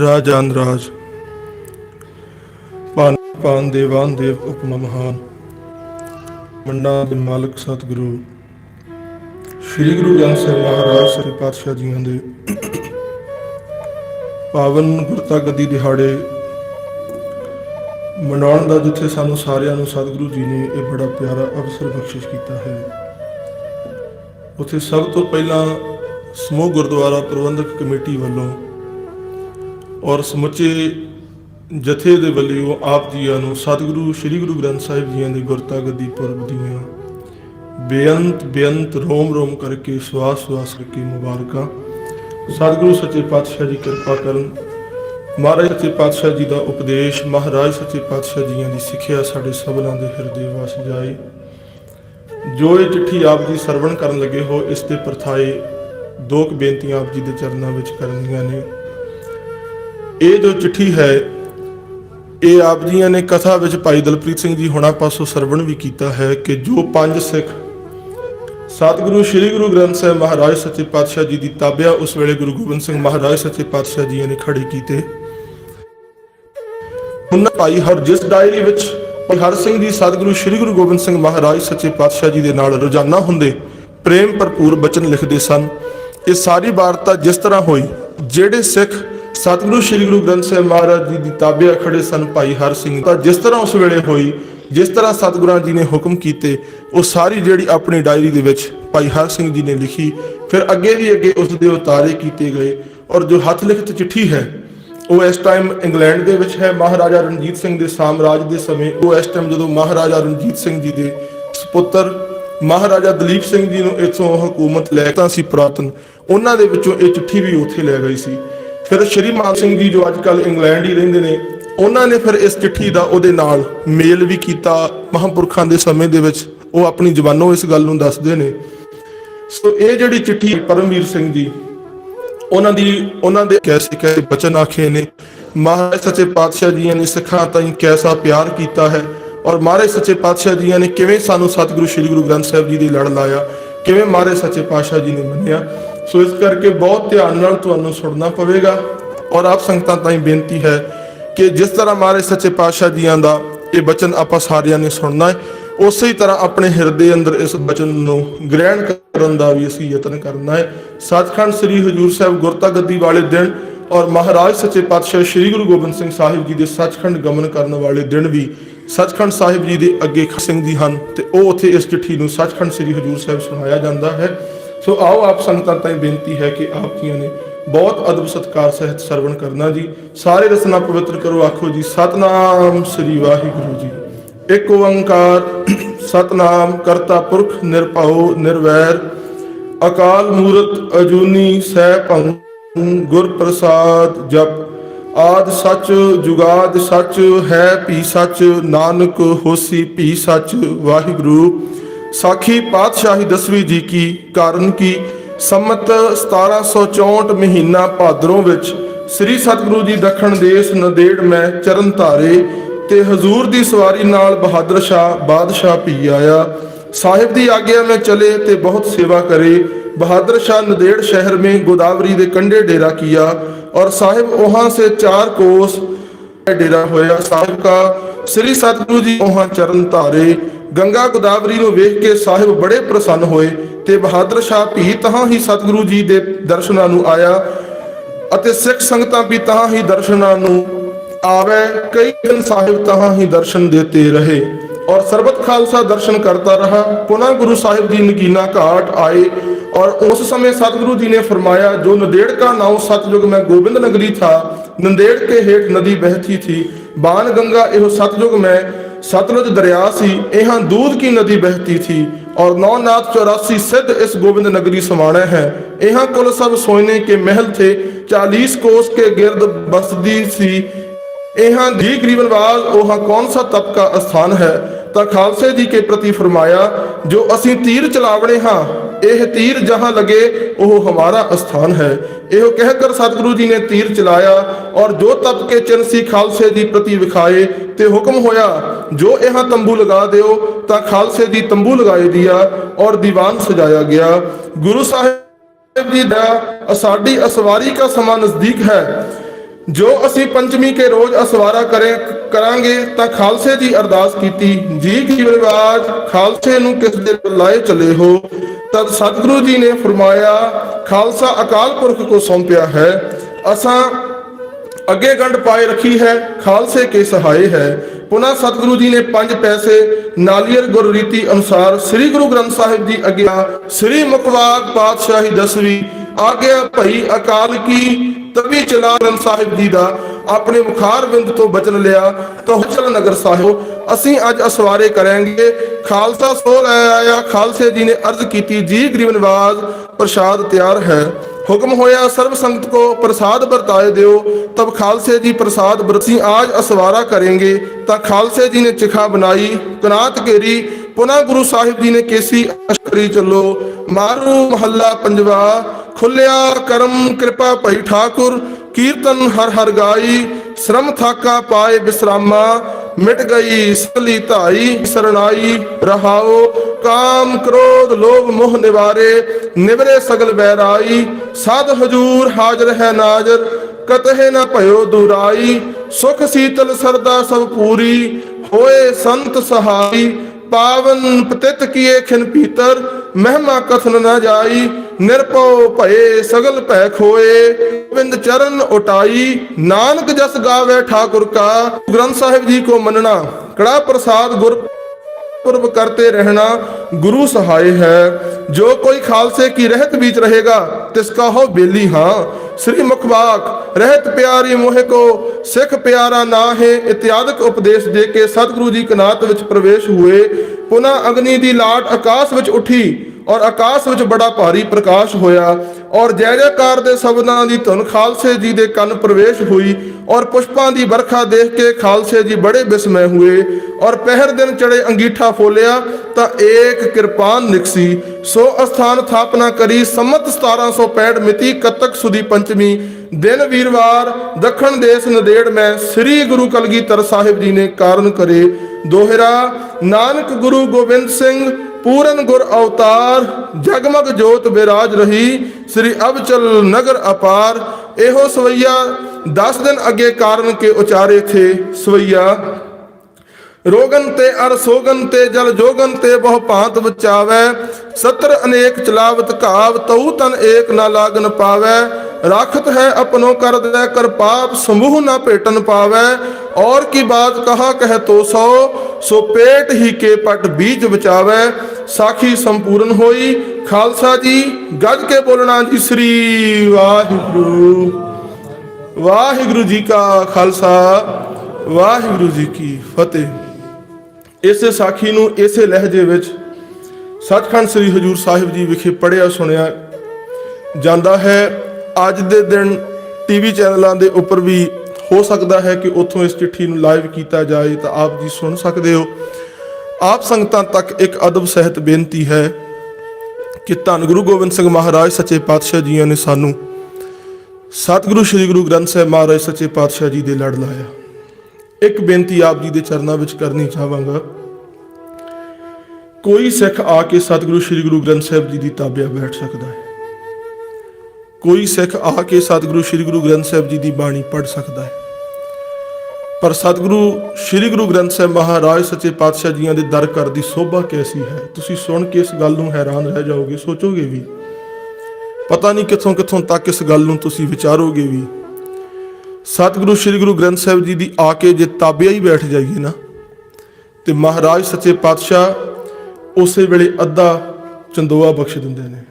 ਰਾਜਾਨ ਰਾਜ। ਪਾਨ ਪਾਨ ਦੇਵਾਨ ਦੇਵ ਉਪਮ ਮਹਾਨ। ਮੰਡਾ ਦੇ ਮਾਲਕ ਸਤਿਗੁਰੂ। ਸ੍ਰੀ ਗੁਰੂ ਗ੍ਰੰਥ ਸਾਹਿਬ ਮਹਾਰਾਜ, ਸ੍ਰੀ ਪਾਤਸ਼ਾਹ ਜੀਆਂ ਦੇ। ਪਾਵਨ ਗੁਰਤਾ ਗੱਦੀ ਦਿਹਾੜੇ। ਮਨਾਉਣ ਦਾ ਜਿੱਥੇ ਸਾਨੂੰ ਸਾਰਿਆਂ ਨੂੰ ਸਤਿਗੁਰੂ ਜੀ ਨੇ ਇਹ ਬੜਾ ਪਿਆਰਾ ਅਵਸਰ ਬਖਸ਼ਿਸ਼ ਕੀਤਾ ਹੈ। ਉੱਥੇ ਸਭ ਤੋਂ ਪਹਿਲਾਂ ਸਮੂਹ ਗੁਰਦੁਆਰਾ ਪ੍ਰਬੰਧਕ ਕਮੇਟੀ ਵੱਲੋਂ ਔਰ ਸਮੁੱਚੇ ਜਥੇ ਦੇ ਵੱਲੋਂ ਆਪ ਜੀਆਂ ਨੂੰ ਸਤਿਗੁਰੂ, ਸ੍ਰੀ ਗੁਰੂ ਗ੍ਰੰਥ ਸਾਹਿਬ ਜੀਆਂ ਦੀ ਗੁਰਤਾ ਗੱਦੀ ਪੁਰਬ ਦੀਆਂ ਬੇਅੰਤ ਬੇਅੰਤ, ਰੋਮ ਰੋਮ ਕਰਕੇ ਸਵਾਸ ਸਵਾਸ ਕਰਕੇ ਮੁਬਾਰਕਾਂ। ਸਤਿਗੁਰੂ ਸੱਚੇ ਪਾਤਸ਼ਾਹ ਜੀ ਕਿਰਪਾ ਕਰਨ। ਮਹਾਰਾਜ ਸੱਚੇ ਪਾਤਸ਼ਾਹ ਜੀ ਦਾ ਉਪਦੇਸ਼, ਮਹਾਰਾਜ ਸੱਚੇ ਪਾਤਸ਼ਾਹ ਜੀਆਂ ਦੀ ਸਿੱਖਿਆ ਸਾਡੇ ਸਭਨਾਂ ਦੇ ਹਿਰਦੇ ਵਸ ਜਾਏ। ਜੋ ਇਹ ਚਿੱਠੀ ਆਪ ਜੀ ਸਰਵਣ ਕਰਨ ਲੱਗੇ ਹੋ, ਇਸ ਤੇ ਪ੍ਰਥਾਏ ਦੋ ਕੁ ਬੇਨਤੀਆਂ ਆਪ ਜੀ ਦੇ ਚਰਨਾਂ ਵਿੱਚ ਕਰਨੀਆਂ ਨੇ। ਇਹ ਜੋ ਚਿੱਠੀ ਹੈ, ਇਹ ਆਪ ਜੀਆਂ ਨੇ ਕਥਾ ਵਿੱਚ ਭਾਈ ਦਲਪ੍ਰੀਤ ਸਿੰਘ ਜੀ ਹੁਣਾਂ ਪਾਸੋਂ ਸਰਵਣ ਵੀ ਕੀਤਾ ਹੈ ਕਿ ਜੋ ਪੰਜ ਸਿੱਖ ਸਤਿਗੁਰੂ ਸ੍ਰੀ ਗੁਰੂ ਗ੍ਰੰਥ ਸਾਹਿਬ ਮਹਾਰਾਜ ਸੱਚੇ ਪਾਤਸ਼ਾਹ ਜੀ ਦੀ ਤਾਬਿਆ ਉਸ ਵੇਲੇ ਗੁਰੂ ਗੋਬਿੰਦ ਸਿੰਘ ਮਹਾਰਾਜ ਸੱਚੇ ਪਾਤਸ਼ਾਹ ਜੀ ਨੇ ਖੜੇ ਕੀਤੇ। ਉਹਨਾਂ ਭਾਈ ਹਰ ਜਿਸ ਡਾਇਰੀ ਵਿੱਚ ਭਾਈ ਹਰ ਸਿੰਘ ਜੀ ਸਤਿਗੁਰੂ ਸ੍ਰੀ ਗੁਰੂ ਗੋਬਿੰਦ ਸਿੰਘ ਮਹਾਰਾਜ ਸੱਚੇ ਪਾਤਸ਼ਾਹ ਜੀ ਦੇ ਨਾਲ ਰੋਜ਼ਾਨਾ ਹੁੰਦੇ ਪ੍ਰੇਮ ਭਰਪੂਰ ਬਚਨ ਲਿਖਦੇ ਸਨ। ਇਹ ਸਾਰੀ ਵਾਰਤਾ ਜਿਸ ਤਰ੍ਹਾਂ ਹੋਈ, ਜਿਹੜੇ ਸਿੱਖ ਸਤਿਗੁਰੂ ਸ੍ਰੀ ਗੁਰੂ ਗ੍ਰੰਥ ਸਾਹਿਬ ਮਹਾਰਾਜ ਜੀ ਦੀ ਤਾਬੇ ਖੜੇ ਸਨ ਭਾਈ ਹਰ ਸਿੰਘ ਤਾਂ ਜਿਸ ਤਰ੍ਹਾਂ ਉਸ ਵੇਲੇ ਹੋਈ, ਜਿਸ ਤਰ੍ਹਾਂ ਸਤਿਗੁਰਾਂ ਜੀ ਨੇ ਹੁਕਮ ਕੀਤੇ, ਉਹ ਸਾਰੀ ਜਿਹੜੀ ਆਪਣੀ ਡਾਇਰੀ ਦੇ ਵਿੱਚ ਭਾਈ ਹਰ ਸਿੰਘ ਜੀ ਨੇ ਲਿਖੀ, ਫਿਰ ਅੱਗੇ ਵੀ ਅੱਗੇ ਉਸ ਦੇ ਉਤਾਰੇ ਕੀਤੇ ਗਏ ਔਰ ਜੋ ਹੱਥ ਲਿਖਤ ਚਿੱਠੀ ਹੈ, ਉਹ ਇਸ ਟਾਈਮ ਇੰਗਲੈਂਡ ਦੇ ਵਿੱਚ ਹੈ। ਮਹਾਰਾਜਾ ਰਣਜੀਤ ਸਿੰਘ ਦੇ ਸਾਮਰਾਜ ਦੇ ਸਮੇਂ, ਉਹ ਇਸ ਟਾਈਮ ਜਦੋਂ ਮਹਾਰਾਜਾ ਰਣਜੀਤ ਸਿੰਘ ਜੀ ਦੇ ਸੁਪੁੱਤਰ ਮਹਾਰਾਜਾ ਦਲੀਪ ਸਿੰਘ ਜੀ ਨੂੰ ਇੱਥੋਂ ਹਕੂਮਤ ਲੈ ਤਾਂ ਸੀ ਪ੍ਰਾਤਨ, ਉਹਨਾਂ ਦੇ ਵਿੱਚੋਂ ਇਹ ਚਿੱਠੀ ਵੀ ਉੱਥੇ ਲੈ ਗਈ ਸੀ। ਫਿਰ ਸ਼੍ਰੀ ਮਾਨ ਸਿੰਘ ਜੀ ਜੋ ਅੱਜ ਕੱਲ ਇੰਗਲੈਂਡ ਹੀ ਰਹਿੰਦੇ ਨੇ, ਉਹਨਾਂ ਨੇ ਫਿਰ ਇਸ ਚਿੱਠੀ ਦਾ ਉਹਦੇ ਨਾਲ ਮੇਲ ਵੀ ਕੀਤਾ ਮਹਾਂਪੁਰਖਾਂ ਦੇ ਸਮੇਂ ਦੇ ਵਿੱਚ। ਉਹ ਆਪਣੀ ਜ਼ਬਾਨੋਂ ਇਸ ਗੱਲ ਨੂੰ ਦੱਸਦੇ ਨੇ। ਸੋ ਇਹ ਜਿਹੜੀ ਚਿੱਠੀ ਪਰਮਵੀਰ ਸਿੰਘ ਜੀ, ਉਹਨਾਂ ਦੀ, ਉਹਨਾਂ ਦੇ ਕੈਸੇ ਕੈਸੇ ਬਚਨ ਆਖੇ ਨੇ, ਮਹਾਰਾਜ ਸੱਚੇ ਪਾਤਸ਼ਾਹ ਜੀਆਂ ਨੇ ਸਿੱਖਾਂ ਤਾਈਂ ਕੈਸਾ ਪਿਆਰ ਕੀਤਾ ਹੈ? ਔਰ ਮਹਾਰਾਜ ਸੱਚੇ ਪਾਤਸ਼ਾਹ ਜੀਆਂ ਨੇ ਕਿਵੇਂ ਸਾਨੂੰ ਸਤਿਗੁਰੂ ਸ੍ਰੀ ਗੁਰੂ ਗ੍ਰੰਥ ਸਾਹਿਬ ਜੀ ਦੀ ਲੜ ਲਾਇਆ? ਕਿਵੇਂ ਮਹਾਰਾਜ ਸੱਚੇ ਪਾਤਸ਼ਾਹ ਜੀ ਨੇ ਮੰਨਿਆ? ਸੋ ਇਸ ਕਰਕੇ ਬਹੁਤ ਧਿਆਨ ਨਾਲ ਤੁਹਾਨੂੰ ਸੁਣਨਾ ਪਵੇਗਾ। ਔਰ ਆਪ ਸੰਗਤਾਂ ਤਾਈਂ ਬੇਨਤੀ ਹੈ ਕਿ ਜਿਸ ਤਰ੍ਹਾਂ ਮਹਾਰਾਜ ਸੱਚੇ ਪਾਤਸ਼ਾਹ ਜੀਆਂ ਦਾ ਇਹ ਬਚਨ ਆਪਾਂ ਸਾਰਿਆਂ ਨੇ ਸੁਣਨਾ ਹੈ, ਉਸੇ ਹੀ ਤਰ੍ਹਾਂ ਆਪਣੇ ਹਿਰਦੇ ਅੰਦਰ ਇਸ ਬਚਨ ਨੂੰ ਗ੍ਰਹਿਣ ਕਰਨ ਦਾ ਵੀ ਅਸੀਂ ਯਤਨ ਕਰਨਾ ਹੈ। ਸੱਚਖੰਡ ਸ੍ਰੀ ਹਜੂਰ ਸਾਹਿਬ ਗੁਰਤਾ ਗੱਦੀ ਵਾਲੇ ਦਿਨ ਔਰ ਮਹਾਰਾਜ ਸੱਚੇ ਪਾਤਸ਼ਾਹ ਸ੍ਰੀ ਗੁਰੂ ਗੋਬਿੰਦ ਸਿੰਘ ਸਾਹਿਬ ਜੀ ਦੇ ਸੱਚਖੰਡ ਗਮਨ ਕਰਨ ਵਾਲੇ ਦਿਨ ਵੀ ਸੱਚਖੰਡ ਸਾਹਿਬ ਜੀ ਦੇ ਅੱਗੇ ਸਿੰਘ ਜੀ ਹਨ ਤੇ ਉਹ ਉੱਥੇ ਇਸ ਚਿੱਠੀ ਨੂੰ ਸੱਚਖੰਡ ਸ੍ਰੀ ਹਜੂਰ ਸਾਹਿਬ ਸੁਣਾਇਆ ਜਾਂਦਾ ਹੈ। ਸੋ ਆਓ ਆਪ ਸੰਗਤਾਂ ਤਾਈਂ ਬੇਨਤੀ ਹੈ ਕਿ ਆਪ ਜੀਆਂ ਨੇ ਬਹੁਤ ਅਦਬ ਸਤਕਾਰ ਸਹਿਤ ਸਰਵਣ ਕਰਨਾ ਜੀ। ਸਾਰੇ ਰਸਨਾ ਪਵਿੱਤਰ ਕਰੋ, ਆਖੋ ਜੀ, ਸਤਨਾਮ ਸ੍ਰੀ ਵਾਹਿਗੁਰੂ ਜੀ। ਇੱਕ ਓੰਕਾਰ, ਸਤਨਾਮ ਕਰਤਾ ਪੁਰਖ ਨਿਰਭਉ ਨਿਰਵੈਰ, ਅਕਾਲ ਮੂਰਤ ਅਜੂਨੀ ਸਹਿ ਭੰ ਗੁਰ ਪ੍ਰਸਾਦ ਜਪ। ਆਦ ਸੱਚ ਜੁਗਾਦ ਸੱਚ, ਹੈ ਭੀ ਸੱਚ, ਨਾਨਕ ਹੋਸੀ ਭੀ ਸੱਚ, ਵਾਹਿਗੁਰੂ। ਸਾਖੀ ਪਾਤਸ਼ਾਹੀ ਦਸਵੀਂ ਜੀ ਕੀ ਕਾਰਨ ਕੀ ਸੰਮਤ 1764 ਮਹੀਨਾ ਭਾਦਰੋਂ ਵਿੱਚ ਸ੍ਰੀ ਸਤਿਗੁਰੂ ਜੀ ਦੱਖਣ ਦੇਸ਼ ਨਦੇੜ ਮੈਂ ਚਰਨ ਧਾਰੇ ਤੇ ਹਜ਼ੂਰ ਦੀ ਸਵਾਰੀ ਨਾਲ ਬਹਾਦਰ ਸ਼ਾਹ ਬਾਦਸ਼ਾਹ ਪੀ ਆਇਆ ਸਾਹਿਬ ਦੀ ਆਗਿਆ में चले ते बहुत सेवा करे बहादुर शाह नदेड़ शहर में गोदावरी ਦੇ ਕੰਢੇ ਡੇਰਾ किया और साहिब वहां से चार कोस ਡੇਰਾ ਹੋਇਆ ਸਾਹਿਬ ਕਾ ਸ੍ਰੀ ਸਤਿਗੁਰੂ ਜੀ ਵਹਾਂ ਚਰਨ ਧਾਰੇ ਗੰਗਾ ਗੋਦਾਵਰੀ ਨੂੰ ਵੇਖ ਕੇ ਸਾਹਿਬ ਬੜੇ ਪ੍ਰਸੰਨ ਹੋਏ ਤੇ ਬਹਾਦਰ ਸ਼ਾਹ ਵੀ ਤਹਾਂ ਹੀ ਸਤਿਗੁਰੂ ਜੀ ਦੇ ਦਰਸ਼ਨਾਂ ਨੂੰ ਆਇਆ ਅਤੇ ਸਿੱਖ ਸੰਗਤਾਂ ਵੀ ਤਹਾਂ ਹੀ ਦਰਸ਼ਨਾਂ ਨੂੰ ਆਵੇ, ਕਈ ਦਿਨ ਸਾਹਿਬ ਤਹਾਂ ਹੀ ਦਰਸ਼ਨ ਦੇਤੇ ਰਹੇ ਔਰ ਸਰਬਤ ਖਾਲਸਾ ਦਰਸ਼ਨ ਕਰਤਾ ਰਹਾ। ਪੁਨਾ ਗੁਰੂ ਸਾਹਿਬ ਦੀ ਨਗੀਨਾ ਘਾਟ ਆਏ ਔਰ ਉਸ ਸਮੇਂ ਸਤਿਗੁਰੂ ਜੀ ਨੇ ਫਰਮਾਇਆ, ਜੋ ਨੰਦੇੜ ਕਾ ਨਾਉ ਸਤਜੁਗ ਮੈਂ ਗੋਬਿੰਦ ਨਗਰੀ ਥਾ, ਨੰਦੇੜ ਕੇ ਹੇਠ ਨਦੀ ਬਹਿਤੀ ਥੀ, ਬਾਣ ਗੰਗਾ ਇਹੋ ਸਤਜੁਗ ਮੈਂ सतलुज दरिया सी यहाँ दूध की नदी बहती थी और नौनाथ चौरासी सिद्ध इस गोविंद नगरी समाने हैं यहाँ कुल सब सोने के महल थे चालीस कोस के गिर्द बसदी सी यहाँ जी गरीबनवाज ओहा कौन सा तप का स्थान है ਤਾਂ ਖਾਲਸੇ ਜੀ ਕੇ ਪ੍ਰਤੀ ਫਰਮਾਇਆ ਜੋ ਅਸੀਂ ਤੀਰ ਚਲਾਵਣੇ ਹਾਂ ਇਹ ਤੀਰ ਜਹਾਂ ਲਗੇ, ਉਹ ਹਮਾਰਾ ਸਥਾਨ ਹੈ। ਇਹੋ ਕਹਿ ਕਰ ਸਤਿਗੁਰੂ ਜੀ ਨੇ ਤੀਰ ਚਲਾਇਆ ਔਰ ਜੋ ਤਪ ਕੇ ਚਿੰਨ ਸੀ ਖਾਲਸੇ ਦੀ ਪ੍ਰਤੀ ਵਿਖਾਏ, ਤੇ ਹੁਕਮ ਹੋਇਆ, ਜੋ ਇਹਾਂ ਤੰਬੂ ਲਗਾ ਦਿਓ, ਤਾਂ ਖਾਲਸੇ ਦੀ ਤੰਬੂ ਲਗਾਏ ਦਿਆ ਔਰ ਦੀਵਾਨ ਸਜਾਇਆ ਗਿਆ। ਗੁਰੂ ਸਾਹਿਬ ਜੀ ਦਾ ਸਾਡੀ ਅਸਵਾਰੀ ਦਾ ਸਮਾਂ ਨਜ਼ਦੀਕ ਹੈ। ਜੋ ਅਸੀਂ ਪੰਚਮੀ ਕੇ ਰੋਜ਼ ਅਸਵਾਰਾ ਕਰੇ, ਕਰਾਂਗੇ ਤਾਂ ਖਾਲਸੇ ਦੀ ਅਰਦਾਸ ਕੀਤੀ, ਜੀ ਕੀ ਰਿਵਾਜ, ਖਾਲਸੇ ਨੂੰ ਕਿਸ ਦੇ ਲਾਏ ਚਲੇ ਹੋ? ਤਦ ਸਤਿਗੁਰੂ ਜੀ ਨੇ ਫਰਮਾਇਆ, ਖਾਲਸਾ ਅਕਾਲ ਪੁਰਖ ਕੋ ਸੌਂਪਿਆ ਹੈ, ਅਸਾਂ ਅੱਗੇ ਗੰਢ ਪਾਏ ਰੱਖੀ ਹੈ, ਖਾਲਸੇ ਕੇ ਸਹਾਏ ਹੈ। ਪੁਨਾ ਸਤਿਗੁਰੂ ਜੀ ਨੇ ਪੰਜ ਪੈਸੇ ਨਾਲੀਅਰ ਗੁਰ ਰੀਤੀ ਅਨੁਸਾਰ ਸ੍ਰੀ ਗੁਰੂ ਗ੍ਰੰਥ ਸਾਹਿਬ ਜੀ ਅੱਗਿਆ ਸ੍ਰੀ ਮੁਖਵਾਕ ਪਾਤਸ਼ਾਹੀ ਦਸਵੀਂ, ਆਗਿਆ ਭਈ ਅਕਾਲ ਕੀ ਤਵੀ ਚਲਾ ਸਾਹਿਬ ਜੀ ਦਾ ਆਪਣੇ ਮੁਖਾਰ ਬਿੰਦ ਤੋਂ ਬਚਨ ਲਿਆ, ਤਾਂ ਹੁਚਲ ਨਗਰ ਸਾਹਿਬ, ਅਸੀਂ ਅੱਜ ਅਸਵਾਰੇ ਕਰਾਂਗੇ। ਖਾਲਸਾ ਸੋਲ ਆਇਆ ਖਾਲਸੇ ਜੀ ਨੇ ਅਰਜ਼ ਕੀਤੀ, ਜੀ ਗਰੀਬ ਪ੍ਰਸ਼ਾਦ ਤਿਆਰ ਹੈ। ਹੁਕਮ ਹੋਇਆ ਸਰਬ ਸੰਗਤ ਕੋ ਪ੍ਰਸਾਦ ਵਰਤਾਏ ਦਿਓ, ਤਬ ਖਾਲਸੇ ਜੀ ਪ੍ਰਸਾਦ ਵਰਤੀ ਆਜ ਅਸਵਾਰਾ ਕਰਾਂਗੇ। ਤਾਂ ਖਾਲਸੇ ਜੀ ਨੇ ਚਿਖਾ ਬਣਾਈ, ਕਨਾਤ ਘੇਰੀ ਪੁਨਾ ਗੁਰੂ ਸਾਹਿਬ ਜੀ ਨੇ ਕੇਸੀ ਅਸ਼ਕਰੀ ਚੱਲੋ। ਮਾਰੂ ਮਹੱਲਾ ਪੰਜਵਾ ਖੁੱਲਿਆ ਕਰਮ ਕਿਰਪਾ ਭਈ ਠਾਕੁਰ, ਕੀਰਤਨ ਹਰ ਹਰ ਗਾਈ, ਸ਼ਰਮ ਥਾਕਾ ਪਾਏ ਬਿਸਰਾਮਾ, ਮਿਟ ਗਈ ਸਲੀ ਧਾਈ, ਸਰਣਾਈ, ਰਹਾਓ, ਕਾਮ ਕ੍ਰੋਧ ਲੋਭ ਮੋਹ ਨਿਵਾਰੇ, ਨਿਵਰੇ ਸਗਲ ਬੈਰਾਈ ਸਾਧ ਹਜੂਰ ਹਾਜ਼ਰ ਹੈ ਨਾਜ਼ਰ, ਕਤਹਿ ਨਾ ਭਇਓ ਦੁਰਾਈ, ਸੁਖ ਸੀਤਲ ਸਰਦਾ ਸਭ ਪੂਰੀ, ਹੋਏ ਸੰਤ ਸਹਾਈ ਪਾਵਨ ਪਤਿਤ ਕੀਏ ਖਿਨ ਪੀਤਰ ਮਹਿਮਾ ਕਥਨ ਨਾ ਜਾਈ, ਨਿਰਭਉ ਭਏ ਸਗਲ ਭੈ ਖੋਏ। ਗੋਬਿੰਦ ਚਰਨ ਉਟਾਈ, ਨਾਨਕ ਜਸ ਗਾਵੇ ਠਾਕੁਰ ਕਾ। ਗ੍ਰੰਥ ਸਾਹਿਬ ਜੀ ਕੋ ਮੰਨਣਾ, ਕੜਾ ਪ੍ਰਸਾਦ ਗੁਰ ਪੁਰਬ ਕਰਤੇ ਰਹਿਣਾ ਗੁਰੂ ਸਹਾਇ ਹੈ। ਜੋ ਕੋਈ ਖਾਲਸੇ ਕੀ ਰਹਿਤ ਵਿੱਚ ਰਹੇਗਾ, ਤਿਸ ਕਾ ਹੋ ਬੇਲੀ ਹਾਂ। ਸ੍ਰੀ ਮੁਖਵਾਕ ਰਹਿਤ ਪਿਆਰੀ ਮੋਹ ਕੋ, ਸਿੱਖ ਪਿਆਰਾ ਨਾ ਹੈ ਇਤਿਆਦਿਕ ਉਪਦੇਸ਼ ਦੇ ਕੇ ਸਤਿਗੁਰੂ ਜੀ ਕਨਾਤ ਵਿੱਚ ਪ੍ਰਵੇਸ਼ ਹੋਏ। ਪੁਨਾ ਅਗਨੀ ਦੀ ਲਾਟ ਆਕਾਸ਼ ਵਿੱਚ ਉੱਠੀ ਔਰ ਆਕਾਸ਼ ਵਿੱਚ ਬੜਾ ਭਾਰੀ ਪ੍ਰਕਾਸ਼ ਹੋਇਆ। ਔਰ ਜੈ ਜੈਕਾਰ ਦੇ ਸ਼ਬਦਾਂ ਦੀ ਧੁਨ ਖਾਲਸੇ ਜੀ ਦੇ ਕੰਨ ਪ੍ਰਵੇਸ਼ ਹੋਈ ਔਰ ਪੁਸ਼ਪਾਂ ਦੀ ਵਰਖਾ ਦੇਖ ਕੇ ਖਾਲਸੇ ਜੀ ਬੜੇ ਬਿਸਮੈ ਹੋਏ ਔਰ ਪਹਿਰ ਦਿਨ ਚੜੇ ਅੰਗੀਠਾ ਫੋਲਿਆ ਤਾਂ ਏਕ ਕਿਰਪਾਨ ਨਿਕਸੀ, ਸੋ ਅਸਥਾਨ ਥਾਪਨਾ ਕਰੀ ਸੰਮਤ 1765 ਮਿਤੀ ਕੱਤਕ ਸੁਦੀ ਪੰਚਮੀ, ਦਿਨ ਵੀਰਵਾਰ, ਦੱਖਣ ਦੇਸ਼ ਨਦੇੜ ਮੈਂ ਸ੍ਰੀ ਗੁਰੂ ਕਲਗੀਧਰ ਸਾਹਿਬ ਜੀ ਨੇ ਕਾਰਨ ਕਰੇ। ਦੋਹਰਾ, ਨਾਨਕ ਗੁਰੂ ਗੋਬਿੰਦ ਸਿੰਘ ਪੂਰਨ ਗੁਰ ਅਵਤਾਰ, ਜਗਮਗ ਜੋਤ ਬਿਰਾਜ ਰਹੀ, ਸ੍ਰੀ ਅਬਚਲ ਨਗਰ ਅਪਾਰ। ਇਹੋ ਸਵਈਆ 10 ਦਿਨ ਅੱਗੇ ਕਾਰਨ ਕੇ ਉਚਾਰੇ ਥੇ ਸਵਈਆ। ਰੋਗਨ ਤੇ ਅਰ ਸੋਗਨ ਤੇ ਜਲ ਜੋਗਨ ਤੇ ਬਹੁ ਭਾਂਤ ਬਚਾਵੈ ਸਤਰ ਅਨੇਕ ਚਲਾਵਤ ਘਾਵ, ਤਉ ਤਨ ਏਕ ਨਾ ਲਾਗਨ ਪਾਵੈ। ਰਾਖਤ ਹੈ ਆਪਣੋ ਕਰ ਦੇ, ਕਰ ਪਾਪ ਸਮੂਹ ਨਾ ਭੇਟਨ ਪਾਵੈ। ਔਰ ਕੀ ਬਾਤ ਕਹਾ ਕਹਿ ਤੋ ਸੋ ਸੋ ਪੇਟ ਹੀ ਕੇ ਪਟ ਬੀਜ ਬਚਾਵੈ ਸਾਖੀ ਸੰਪੂਰਨ ਹੋਈ। ਖਾਲਸਾ ਜੀ, ਗੱਜ ਕੇ ਬੋਲਣਾ ਜੀ ਸ੍ਰੀ ਵਾਹਿਗੁਰੂ। ਵਾਹਿਗੁਰੂ ਜੀ ਕਾ ਖਾਲਸਾ, ਵਾਹਿਗੁਰੂ ਜੀ ਕੀ ਫਤਿਹ। ਇਸੇ ਸਾਖੀ ਨੂੰ ਇਸੇ ਲਹਿਜੇ ਵਿੱਚ ਸੱਚਖੰਡ ਸ੍ਰੀ ਹਜੂਰ ਸਾਹਿਬ ਜੀ ਵਿਖੇ ਪੜਿਆ ਸੁਣਿਆ ਜਾਂਦਾ ਹੈ। ਅੱਜ ਦੇ ਦਿਨ ਟੀਵੀ ਚੈਨਲਾਂ ਦੇ ਉੱਪਰ ਵੀ ਹੋ ਸਕਦਾ ਹੈ ਕਿ ਉੱਥੋਂ ਇਸ ਚਿੱਠੀ ਨੂੰ ਲਾਈਵ ਕੀਤਾ ਜਾਏ, ਤਾਂ ਆਪ ਜੀ ਸੁਣ ਸਕਦੇ ਹੋ। ਆਪ ਸੰਗਤਾਂ ਤੱਕ ਇੱਕ ਅਦਬ ਸਹਿਤ ਬੇਨਤੀ ਹੈ ਕਿ ਧੰਨ ਗੁਰੂ ਗੋਬਿੰਦ ਸਿੰਘ ਮਹਾਰਾਜ, ਸੱਚੇ ਪਾਤਸ਼ਾਹ ਜੀਆਂ ਨੇ ਸਾਨੂੰ ਸਤਿਗੁਰੂ, ਸ੍ਰੀ ਗੁਰੂ ਗ੍ਰੰਥ ਸਾਹਿਬ ਮਹਾਰਾਜ, ਸੱਚੇ ਪਾਤਸ਼ਾਹ ਜੀ ਦੇ ਲੜ ਲਾਇਆ। ਇੱਕ ਬੇਨਤੀ ਆਪ ਜੀ ਦੇ ਚਰਨਾਂ ਵਿੱਚ ਕਰਨੀ ਚਾਹਾਂਗਾ। ਕੋਈ ਸਿੱਖ ਆ ਕੇ ਸਤਿਗੁਰੂ, ਸ੍ਰੀ ਗੁਰੂ ਗ੍ਰੰਥ ਸਾਹਿਬ ਜੀ ਦੀ ਤਾਬਿਆ ਬੈਠ ਸਕਦਾ ਹੈ। ਕੋਈ ਸਿੱਖ ਆ ਕੇ ਸਤਿਗੁਰੂ ਸ੍ਰੀ ਗੁਰੂ ਗ੍ਰੰਥ ਸਾਹਿਬ ਜੀ ਦੀ ਬਾਣੀ ਪੜ੍ਹ ਸਕਦਾ ਹੈ। ਪਰ ਸਤਿਗੁਰੂ ਸ੍ਰੀ ਗੁਰੂ ਗ੍ਰੰਥ ਸਾਹਿਬ ਮਹਾਰਾਜ ਸੱਚੇ ਪਾਤਸ਼ਾਹ ਜੀਆਂ ਦੇ ਦਰ ਕਰ ਦੀ ਸੋਭਾ ਕੈਸੀ ਹੈ? ਤੁਸੀਂ ਸੁਣ ਕੇ ਇਸ ਗੱਲ ਨੂੰ ਹੈਰਾਨ ਰਹਿ ਜਾਓਗੇ, ਸੋਚੋਗੇ ਵੀ। ਪਤਾ ਨਹੀਂ ਕਿੱਥੋਂ ਕਿੱਥੋਂ ਤੱਕ ਇਸ ਗੱਲ ਨੂੰ ਤੁਸੀਂ ਵਿਚਾਰੋਗੇ ਵੀ। ਸਤਿਗੁਰੂ ਸ੍ਰੀ ਗੁਰੂ ਗ੍ਰੰਥ ਸਾਹਿਬ ਜੀ ਦੀ ਆ ਕੇ ਜੇ ਤਾਬਿਆ ਹੀ ਬੈਠ ਜਾਈਏ ਨਾ, ਤੇ ਮਹਾਰਾਜ ਸੱਚੇ ਪਾਤਸ਼ਾਹ ਉਸੇ ਵੇਲੇ ਅੱਧਾ ਚੰਦੋਆ ਬਖਸ਼ ਦਿੰਦੇ ਨੇ।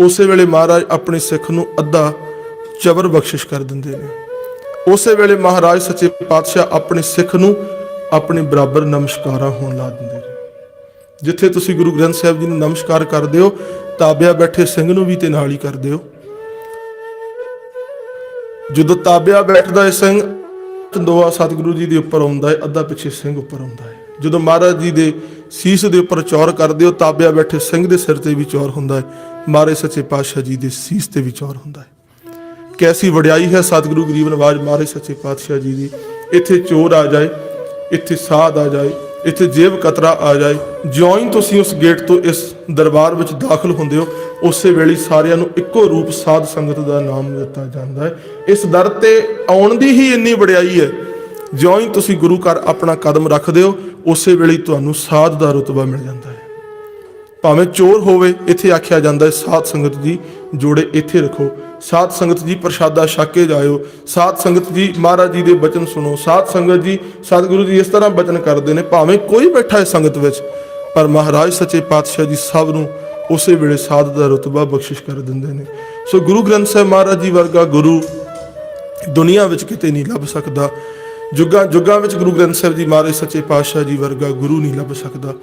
ਉਸੇ ਵੇਲੇ ਮਹਾਰਾਜ ਆਪਣੇ ਸਿੱਖ ਨੂੰ ਅੱਧਾ ਚਬਰ ਬਖਸ਼ਿਸ਼ ਕਰ ਦਿੰਦੇ ਨੇ। ਉਸੇ ਵੇਲੇ ਮਹਾਰਾਜ ਸੱਚੇ ਪਾਤਸ਼ਾਹ ਆਪਣੇ ਸਿੱਖ ਨੂੰ ਆਪਣੇ ਬਰਾਬਰ ਨਮਸਕਾਰਾਂ ਹੋਣ ਲਾ ਦਿੰਦੇ ਨੇ। ਜਿੱਥੇ ਤੁਸੀਂ ਗੁਰੂ ਗ੍ਰੰਥ ਸਾਹਿਬ ਜੀ ਨੂੰ ਨਮਸਕਾਰ ਕਰਦੇ ਹੋ, ਤਾਬਿਆ ਬੈਠੇ ਸਿੰਘ ਨੂੰ ਵੀ ਤੇ ਨਾਲ ਹੀ ਕਰਦੇ ਹੋ। ਜਦੋਂ ਤਾਬਿਆ ਬੈਠਦਾ ਹੈ ਸਿੰਘ ਚੰਦੋਆ ਸਤਿਗੁਰੂ ਜੀ ਦੇ ਉੱਪਰ ਆਉਂਦਾ ਹੈ, ਅੱਧਾ ਪਿੱਛੇ ਸਿੰਘ ਉੱਪਰ ਆਉਂਦਾ ਹੈ। ਜਦੋਂ ਮਹਾਰਾਜ ਜੀ ਦੇ ਸੀਸ ਦੇ ਉੱਪਰ ਚੌਰ ਕਰਦੇ ਹੋ, ਤਾਬਿਆ ਬੈਠੇ ਸਿੰਘ ਦੇ ਸਿਰ ਤੇ ਵੀ ਚੌਰ ਹੁੰਦਾ ਹੈ। ਮਾਰੇ ਸੱਚੇ ਪਾਤਸ਼ਾਹ ਜੀ ਦੇ ਸੀਸ ਤੇ ਵਿਚਾਰ ਹੁੰਦਾ ਹੈ। ਕੈਸੀ ਵਡਿਆਈ ਹੈ ਸਤਿਗੁਰੂ ਗਰੀਬ ਨਵਾਜ ਮਹਾਰਾਜ ਸੱਚੇ ਪਾਤਸ਼ਾਹ ਜੀ ਦੀ। ਇੱਥੇ ਚੋਰ ਆ ਜਾਏ, ਇੱਥੇ ਸਾਧ ਆ ਜਾਏ, ਇੱਥੇ ਜੇਬ ਕਤਰਾ ਆ ਜਾਏ। ਜਿਉਂ ਹੀ ਤੁਸੀਂ ਉਸ ਗੇਟ ਤੋਂ ਇਸ ਦਰਬਾਰ ਵਿੱਚ ਦਾਖਲ ਹੁੰਦੇ ਹੋ, ਉਸੇ ਵੇਲੇ ਸਾਰਿਆਂ ਨੂੰ ਇੱਕੋ ਰੂਪ ਸਾਧ ਸੰਗਤ ਦਾ ਨਾਮ ਦਿੱਤਾ ਜਾਂਦਾ ਹੈ। ਇਸ ਦਰ ਤੇ ਆਉਣ ਦੀ ਹੀ ਇੰਨੀ ਵਡਿਆਈ ਹੈ। ਜਿਉਂ ਹੀ ਤੁਸੀਂ ਗੁਰੂ ਘਰ ਆਪਣਾ ਕਦਮ ਰੱਖਦੇ ਹੋ, ਉਸੇ ਵੇਲੇ ਤੁਹਾਨੂੰ ਸਾਧ ਦਾ ਰਤਬਾ ਮਿਲ ਜਾਂਦਾ ਹੈ। ਭਾਵੇਂ ਚੋਰ ਹੋਵੇ, ਇੱਥੇ ਆਖਿਆ ਜਾਂਦਾ ਹੈ, ਸਾਧ ਸੰਗਤ ਜੀ ਜੋੜੇ ਇੱਥੇ ਰੱਖੋ। ਸਾਧ ਸੰਗਤ ਜੀ ਪ੍ਰਸ਼ਾਦਾ ਛਾਕੇ ਜਾਇਓ। ਸਾਧ ਸੰਗਤ ਜੀ ਮਹਾਰਾਜ ਜੀ ਦੇ ਬਚਨ ਸੁਣੋ। ਸਾਧ ਸੰਗਤ ਜੀ ਸਤਿਗੁਰੂ ਜੀ ਇਸ ਤਰ੍ਹਾਂ ਬਚਨ ਕਰਦੇ ਨੇ, ਭਾਵੇਂ ਕੋਈ ਬੈਠਾ ਹੈ ਸੰਗਤ ਵਿੱਚ, ਪਰ ਮਹਾਰਾਜ ਸੱਚੇ ਪਾਤਸ਼ਾਹ ਜੀ ਸਭ ਨੂੰ ਉਸੇ ਵੇਲੇ ਸਾਧ ਦਾ ਰਤਬਾ ਬਖਸ਼ਿਸ਼ ਕਰ ਦਿੰਦੇ ਨੇ। ਸੋ ਗੁਰੂ ਗ੍ਰੰਥ ਸਾਹਿਬ ਮਹਾਰਾਜ ਜੀ ਵਰਗਾ ਗੁਰੂ ਦੁਨੀਆ ਵਿੱਚ ਕਿਤੇ ਨਹੀਂ ਲੱਭ ਸਕਦਾ। ਜੁਗਾਂ ਜੁਗਾਂ ਵਿੱਚ ਗੁਰੂ ਗ੍ਰੰਥ ਸਾਹਿਬ ਜੀ ਮਹਾਰਾਜ ਸੱਚੇ ਪਾਤਸ਼ਾਹ ਜੀ ਵਰਗਾ ਗੁਰੂ ਨਹੀਂ ਲੱਭ ਸਕਦਾ।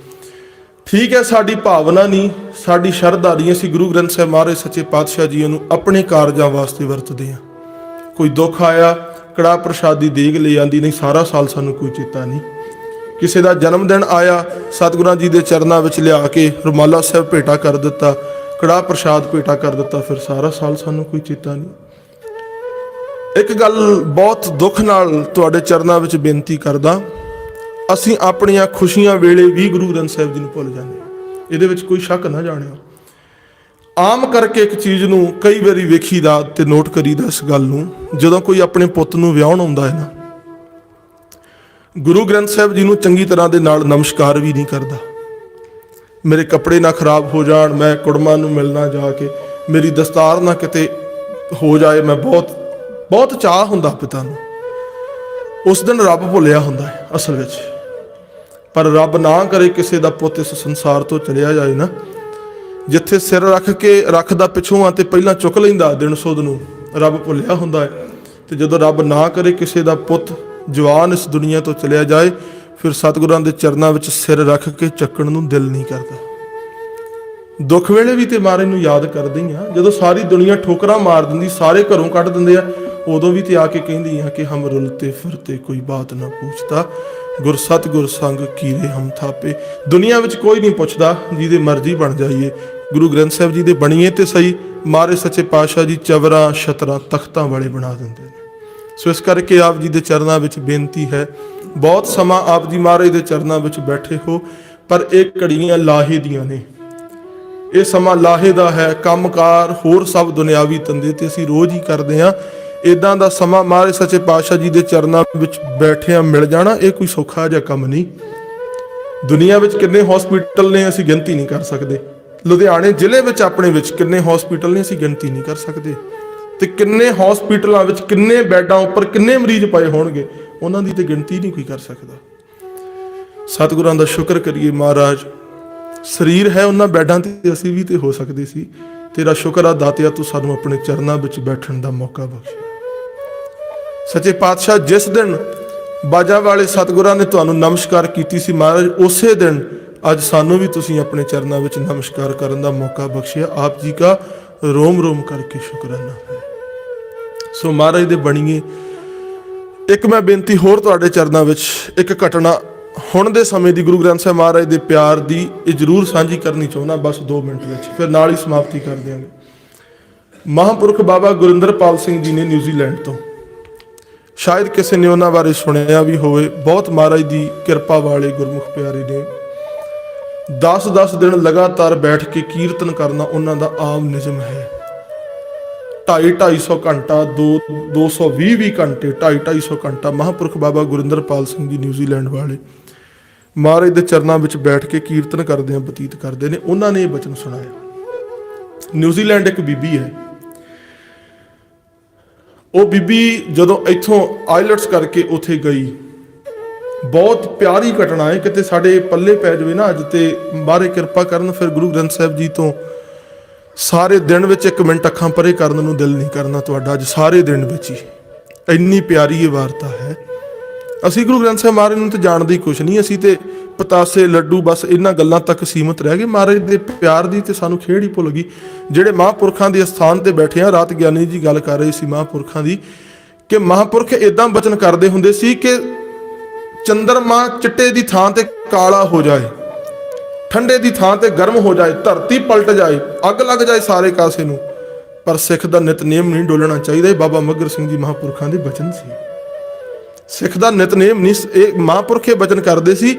ਠੀਕ ਹੈ, ਸਾਡੀ ਭਾਵਨਾ ਨਹੀਂ, ਸਾਡੀ ਸ਼ਰਧਾ ਨਹੀਂ। ਅਸੀਂ ਗੁਰੂ ਗ੍ਰੰਥ ਸਾਹਿਬ ਮਹਾਰਾਜ ਸੱਚੇ ਪਾਤਸ਼ਾਹ ਜੀ ਨੂੰ ਆਪਣੇ ਕਾਰਜਾਂ ਵਾਸਤੇ ਵਰਤਦੇ ਹਾਂ। ਕੋਈ ਦੁੱਖ ਆਇਆ ਕੜਾ ਪ੍ਰਸ਼ਾਦੀ ਦੇਗ ਲੈ ਜਾਂਦੀ ਨਹੀਂ, ਸਾਰਾ ਸਾਲ ਸਾਨੂੰ ਕੋਈ ਚੇਤਾ ਨਹੀਂ। ਕਿਸੇ ਦਾ ਜਨਮ ਦਿਨ ਆਇਆ, ਸਤਿਗੁਰਾਂ ਜੀ ਦੇ ਚਰਨਾਂ ਵਿੱਚ ਲਿਆ ਕੇ ਰੁਮਾਲਾ ਸਾਹਿਬ ਭੇਟਾ ਕਰ ਦਿੱਤਾ ਕੜਾ ਪ੍ਰਸ਼ਾਦ ਭੇਟਾ ਕਰ ਦਿੱਤਾ, ਫਿਰ ਸਾਰਾ ਸਾਲ ਸਾਨੂੰ ਕੋਈ ਚੇਤਾ ਨਹੀਂ। ਇੱਕ ਗੱਲ ਬਹੁਤ ਦੁੱਖ ਨਾਲ ਤੁਹਾਡੇ ਚਰਨਾਂ ਵਿੱਚ ਬੇਨਤੀ ਕਰਦਾ। ਅਸੀਂ ਆਪਣੀਆਂ ਖੁਸ਼ੀਆਂ ਵੇਲੇ ਵੀ ਗੁਰੂ ਗ੍ਰੰਥ ਸਾਹਿਬ ਜੀ ਨੂੰ ਭੁੱਲ ਜਾਂਦੇ ਹਾਂ। ਇਹਦੇ ਵਿੱਚ ਕੋਈ ਸ਼ੱਕ ਨਾ ਜਾਣਿਓ। ਆਮ ਕਰਕੇ ਇੱਕ ਚੀਜ਼ ਨੂੰ ਕਈ ਵਾਰੀ ਵੇਖੀਦਾ ਤੇ ਨੋਟ ਕਰੀਦਾ ਇਸ ਗੱਲ ਨੂੰ, ਜਦੋਂ ਕੋਈ ਆਪਣੇ ਪੁੱਤ ਨੂੰ ਵਿਆਹਣ ਆਉਂਦਾ ਹੈ ਨਾ, ਗੁਰੂ ਗ੍ਰੰਥ ਸਾਹਿਬ ਜੀ ਨੂੰ ਚੰਗੀ ਤਰ੍ਹਾਂ ਦੇ ਨਾਲ ਨਮਸਕਾਰ ਵੀ ਨਹੀਂ ਕਰਦਾ। ਮੇਰੇ ਕੱਪੜੇ ਨਾ ਖਰਾਬ ਹੋ ਜਾਣ, ਮੈਂ ਕੁੜਮਾਂ ਨੂੰ ਮਿਲਣਾ ਜਾ ਕੇ, ਮੇਰੀ ਦਸਤਾਰ ਨਾ ਕਿਤੇ ਹੋ ਜਾਏ, ਮੈਂ ਬਹੁਤ ਬਹੁਤ ਚਾਹ ਹੁੰਦਾ ਪਿਤਾ ਨੂੰ। ਉਸ ਦਿਨ ਰੱਬ ਭੁੱਲਿਆ ਹੁੰਦਾ ਹੈ ਅਸਲ ਵਿੱਚ। ਪਰ ਰੱਬ ਨਾ ਕਰੇ ਕਿਸੇ ਦਾ ਪੁੱਤ ਇਸ ਸੰਸਾਰ ਤੋਂ ਚਲਿਆ ਜਾਏ ਨਾ। ਜਿੱਥੇ ਸਿਰ ਰੱਖ ਕੇ ਰੱਖਦਾ ਪਿਛੋਂ ਆ ਤੇ ਪਹਿਲਾਂ ਚੁੱਕ ਲੈਂਦਾ ਦਿਨ ਸੁੱਧ ਨੂੰ, ਰੱਬ ਭੁੱਲਿਆ ਹੁੰਦਾ ਹੈ। ਤੇ ਜਦੋਂ ਰੱਬ ਨਾ ਕਰੇ ਕਿਸੇ ਦਾ ਪੁੱਤ ਜਵਾਨ ਇਸ ਦੁਨੀਆ ਤੋਂ ਚਲਿਆ ਜਾਏ, ਫਿਰ ਸਤਿਗੁਰਾਂ ਦੇ ਚਰਨਾਂ ਵਿੱਚ ਸਿਰ ਰੱਖ ਕੇ ਚੱਕਣ ਨੂੰ ਦਿਲ ਨਹੀਂ ਕਰਦਾ। ਦੁੱਖ ਵੇਲੇ ਵੀ ਤੇ ਮਾਰੇ ਨੂੰ ਯਾਦ ਕਰਦੇ ਹੀ ਆ। ਜਦੋਂ ਸਾਰੀ ਦੁਨੀਆ ਠੋਕਰਾਂ ਮਾਰ ਦਿੰਦੀ, ਸਾਰੇ ਘਰੋਂ ਕੱਢ ਦਿੰਦੇ ਆ, ਉਦੋਂ ਵੀ ਤੇ ਆ ਕੇ ਕਹਿੰਦੀ ਆ ਕਿ ਹਮ ਰੁਲਤੇ ਫਿਰਤੇ ਕੋਈ ਬਾਤ ਨਾ ਪੁੱਛਦਾ। ਗੁਰ ਸਤਿਗੁਰ ਸੰਗ ਕੀਰੇ ਹਮ ਥਾਪੇ। ਦੁਨੀਆ ਵਿੱਚ ਕੋਈ ਨਹੀਂ ਪੁੱਛਦਾ ਜਿਹਦੇ ਮਰਜ਼ੀ ਬਣ ਜਾਈਏ। ਗੁਰੂ ਗ੍ਰੰਥ ਸਾਹਿਬ ਜੀ ਦੇ ਬਣੀਏ ਤੇ ਸਹੀ, ਮਾਰੇ ਸੱਚੇ ਪਾਤਸ਼ਾਹ ਜੀ ਚਵਰਾਂ, ਛਤਰਾਂ, ਤਖਤਾਂ ਵਾਲੇ ਬਣਾ ਦਿੰਦੇ ਨੇ। ਸੋ ਇਸ ਕਰਕੇ ਆਪ ਜੀ ਦੇ ਚਰਨਾਂ ਵਿੱਚ ਬੇਨਤੀ ਹੈ, ਬਹੁਤ ਸਮਾਂ ਆਪ ਜੀ ਮਹਾਰਾਜ ਦੇ ਚਰਨਾਂ ਵਿੱਚ ਬੈਠੇ ਹੋ, ਪਰ ਇਹ ਘੜੀਆਂ ਲਾਹੇ ਦੀਆਂ ਨੇ। ਇਹ ਸਮਾਂ ਲਾਹੇ ਦਾ ਹੈ, ਕੰਮਕਾਰ ਹੋਰ ਸਭ ਦੁਨਿਆਵੀ ਤੰਦੇ ਤੇ ਅਸੀਂ ਰੋਜ਼ ਹੀ ਕਰਦੇ ਹਾਂ। ਇਦਾਂ ਦਾ ਸਮਾਂ ਮਹਾਰਾਜ ਸੱਚੇ ਪਾਤਸ਼ਾਹ ਜੀ ਦੇ ਚਰਨਾਂ ਵਿੱਚ ਬੈਠਿਆਂ ਮਿਲ ਜਾਣਾ, ਇਹ ਕੋਈ ਸੌਖਾ ਜਿਹਾ ਕੰਮ ਨਹੀਂ। ਦੁਨੀਆ ਵਿੱਚ ਕਿੰਨੇ ਹਸਪੀਟਲ ਨੇ, ਅਸੀਂ ਗਿਣਤੀ ਨਹੀਂ ਕਰ ਸਕਦੇ। ਲੁਧਿਆਣੇ ਜ਼ਿਲ੍ਹੇ ਵਿੱਚ ਆਪਣੇ ਵਿੱਚ ਕਿੰਨੇ ਹਸਪੀਟਲ ਨੇ, ਅਸੀਂ ਗਿਣਤੀ ਨਹੀਂ ਕਰ ਸਕਦੇ। ਤੇ ਕਿੰਨੇ ਹਸਪੀਟਲਾਂ ਵਿੱਚ ਕਿੰਨੇ ਬੈੱਡਾਂ ਉੱਪਰ ਕਿੰਨੇ ਮਰੀਜ਼ ਪਏ ਹੋਣਗੇ, ਉਹਨਾਂ ਦੀ ਤੇ ਗਿਣਤੀ ਨਹੀਂ ਕੋਈ ਕਰ ਸਕਦਾ। ਸਤਿਗੁਰਾਂ ਦਾ ਸ਼ੁਕਰ ਕਰੀਏ ਮਹਾਰਾਜ, ਸਰੀਰ ਹੈ ਉਹਨਾਂ ਬੈੱਡਾਂ ਤੇ ਅਸੀਂ ਵੀ ਤੇ ਹੋ ਸਕਦੇ ਸੀ। ਤੇਰਾ ਸ਼ੁਕਰ ਆ ਦਾਤਿਆ ਤੂੰ ਸਾਨੂੰ ਆਪਣੇ ਚਰਨਾਂ ਵਿੱਚ ਬੈਠਣ ਦਾ ਮੌਕਾ ਬਖਸ਼ਿਆ ਸੱਚੇ ਪਾਤਸ਼ਾਹ ਜਿਸ ਦਿਨ ਬਾਜਾ ਵਾਲੇ ਸਤਿਗੁਰਾਂ ਨੇ ਤੁਹਾਨੂੰ ਨਮਸਕਾਰ ਕੀਤੀ ਸੀ ਮਹਾਰਾਜ, ਉਸੇ ਦਿਨ ਅੱਜ ਸਾਨੂੰ ਵੀ ਤੁਸੀਂ ਆਪਣੇ ਚਰਨਾਂ ਵਿੱਚ ਨਮਸਕਾਰ ਕਰਨ ਦਾ ਮੌਕਾ ਬਖਸ਼ਿਆ। ਆਪ ਜੀ ਦਾ ਰੋਮ ਰੋਮ ਕਰਕੇ ਸ਼ੁਕਰਾਨਾ। ਹੈ ਸੋ ਮਹਾਰਾਜ ਦੇ ਬਣੀਏ, ਇੱਕ ਮੈਂ ਬੇਨਤੀ ਹੋਰ ਤੁਹਾਡੇ ਚਰਨਾਂ ਵਿੱਚ, ਇੱਕ ਘਟਨਾ ਹੁਣ ਦੇ ਸਮੇਂ ਦੀ ਗੁਰੂ ਗ੍ਰੰਥ ਸਾਹਿਬ ਮਹਾਰਾਜ ਦੇ ਪਿਆਰ ਦੀ ਇਹ ਜ਼ਰੂਰ ਸਾਂਝੀ ਕਰਨੀ ਚਾਹੁੰਦਾ, ਬਸ 2 ਮਿੰਟ ਵਿੱਚ, ਫਿਰ ਨਾਲ ਹੀ ਸਮਾਪਤੀ ਕਰ ਦਿਆਂਗੇ। ਮਹਾਂਪੁਰਖ ਬਾਬਾ ਗੁਰਿੰਦਰਪਾਲ ਸਿੰਘ ਜੀ ਨੇ ਨਿਊਜ਼ੀਲੈਂਡ ਤੋਂ ਸ਼ਾਇਦ ਕਿਸੇ ਨੇ ਉਹਨਾਂ ਬਾਰੇ ਸੁਣਿਆ ਵੀ ਹੋਵੇ, ਬਹੁਤ ਮਹਾਰਾਜ ਦੀ ਕਿਰਪਾ ਵਾਲੇ ਗੁਰਮੁਖ ਪਿਆਰੇ ਨੇ। 10-10 ਦਿਨ ਲਗਾਤਾਰ ਬੈਠ ਕੇ ਕੀਰਤਨ ਕਰਨਾ ਉਹਨਾਂ ਦਾ ਆਮ ਨਿਯਮ ਹੈ। 2.5 ਘੰਟਾ 2 220 ਵੀ ਘੰਟੇ 2.5 ਘੰਟਾ ਮਹਾਂਪੁਰਖ ਬਾਬਾ ਗੁਰਿੰਦਰਪਾਲ ਸਿੰਘ ਜੀ ਨਿਊਜ਼ੀਲੈਂਡ ਵਾਲੇ। ਮਹਾਰਾਜ ਦੇ ਚਰਨਾਂ ਵਿੱਚ ਬੈਠ ਕੇ ਕੀਰਤਨ ਕਰਦੇ ਆ, ਬਤੀਤ ਕਰਦੇ ਨੇ, ਉਹਨਾਂ ਨੇ ਇਹ ਬਚਨ ਸੁਣਾਇਆ। ਨਿਊਜ਼ੀਲੈਂਡ ਇੱਕ ਬੀਬੀ ਹੈ। ਉਹ ਬੀਬੀ ਜਦੋਂ ਇੱਥੋਂ ਆਈਲਟਸ ਕਰਕੇ ਉੱਥੇ ਗਈ, ਬਹੁਤ ਪਿਆਰੀ ਘਟਨਾ ਹੈ। ਕਿਤੇ ਸਾਡੇ ਪੱਲੇ ਪੈ ਜਾਵੇ ਨਾ ਅੱਜ ਤੇ ਬਾਰੇ ਕਿਰਪਾ ਕਰਨ, ਫਿਰ ਗੁਰੂ ਗ੍ਰੰਥ ਸਾਹਿਬ ਜੀ ਤੋਂ ਸਾਰੇ ਦਿਨ ਵਿੱਚ ਇੱਕ ਮਿੰਟ ਅੱਖਾਂ ਪਰੇ ਕਰਨ ਨੂੰ ਦਿਲ ਨਹੀਂ ਕਰਨਾ ਤੁਹਾਡਾ, ਅੱਜ ਸਾਰੇ ਦਿਨ ਵਿੱਚ ਹੀ। ਇੰਨੀ ਪਿਆਰੀ ਇਹ ਵਾਰਤਾ ਹੈ। ਅਸੀਂ ਗੁਰੂ ਗ੍ਰੰਥ ਸਾਹਿਬ ਮਹਾਰਾਜ ਨੂੰ ਤੇ ਜਾਣਦੇ ਹੀ ਕੁਛ ਨਹੀਂ, ਅਸੀਂ ਤੇ ਪਤਾਸੇ, ਲੱਡੂ, ਬਸ ਇਹਨਾਂ ਗੱਲਾਂ ਤੱਕ ਸੀਮਤ ਰਹਿ ਗਏ ਮਹਾਰਾਜ ਦੇ ਪਿਆਰ ਦੀ ਤੇ ਸਾਨੂੰ ਖੇੜ ਹੀ ਭੁੱਲ ਗਈ। ਜਿਹੜੇ ਮਹਾਂਪੁਰਖਾਂ ਦੇ ਸਥਾਨ ਤੇ ਬੈਠੇ ਆ, ਰਾਤ ਗਿਆਨੀ ਜੀ ਗੱਲ ਕਰ ਰਹੇ ਸੀ ਮਹਾਂਪੁਰਖਾਂ ਦੀ ਕਿ ਮਹਾਂਪੁਰਖ ਇਦਾਂ ਬਚਨ ਕਰਦੇ ਹੁੰਦੇ ਸੀ ਕਿ ਚੰਦਰਮਾ ਚਿੱਟੇ ਦੀ ਥਾਂ ਤੇ ਕਾਲਾ ਹੋ ਜਾਏ, ਠੰਡੇ ਦੀ ਥਾਂ ਤੇ ਗਰਮ ਹੋ ਜਾਏ, ਧਰਤੀ ਪਲਟ ਜਾਏ, ਅੱਗ ਲੱਗ ਜਾਏ ਸਾਰੇ ਕਾਸੇ ਨੂੰ। ਪਰ ਸਿੱਖ ਦਾ ਨਿਤਨੇਮ ਨਹੀਂ ਡੋਲਣਾ ਚਾਹੀਦਾ, ਇਹ ਬਾਬਾ ਮੱਗਰ ਸਿੰਘ ਜੀ ਮਹਾਂਪੁਰਖਾਂ ਦੇ ਬਚਨ ਸੀ। ਸਿੱਖ ਦਾ ਨਿਤਨੇਮ ਨਹੀਂ, ਇਹ ਮਹਾਂਪੁਰਖੇ ਬਚਨ ਕਰਦੇ ਸੀ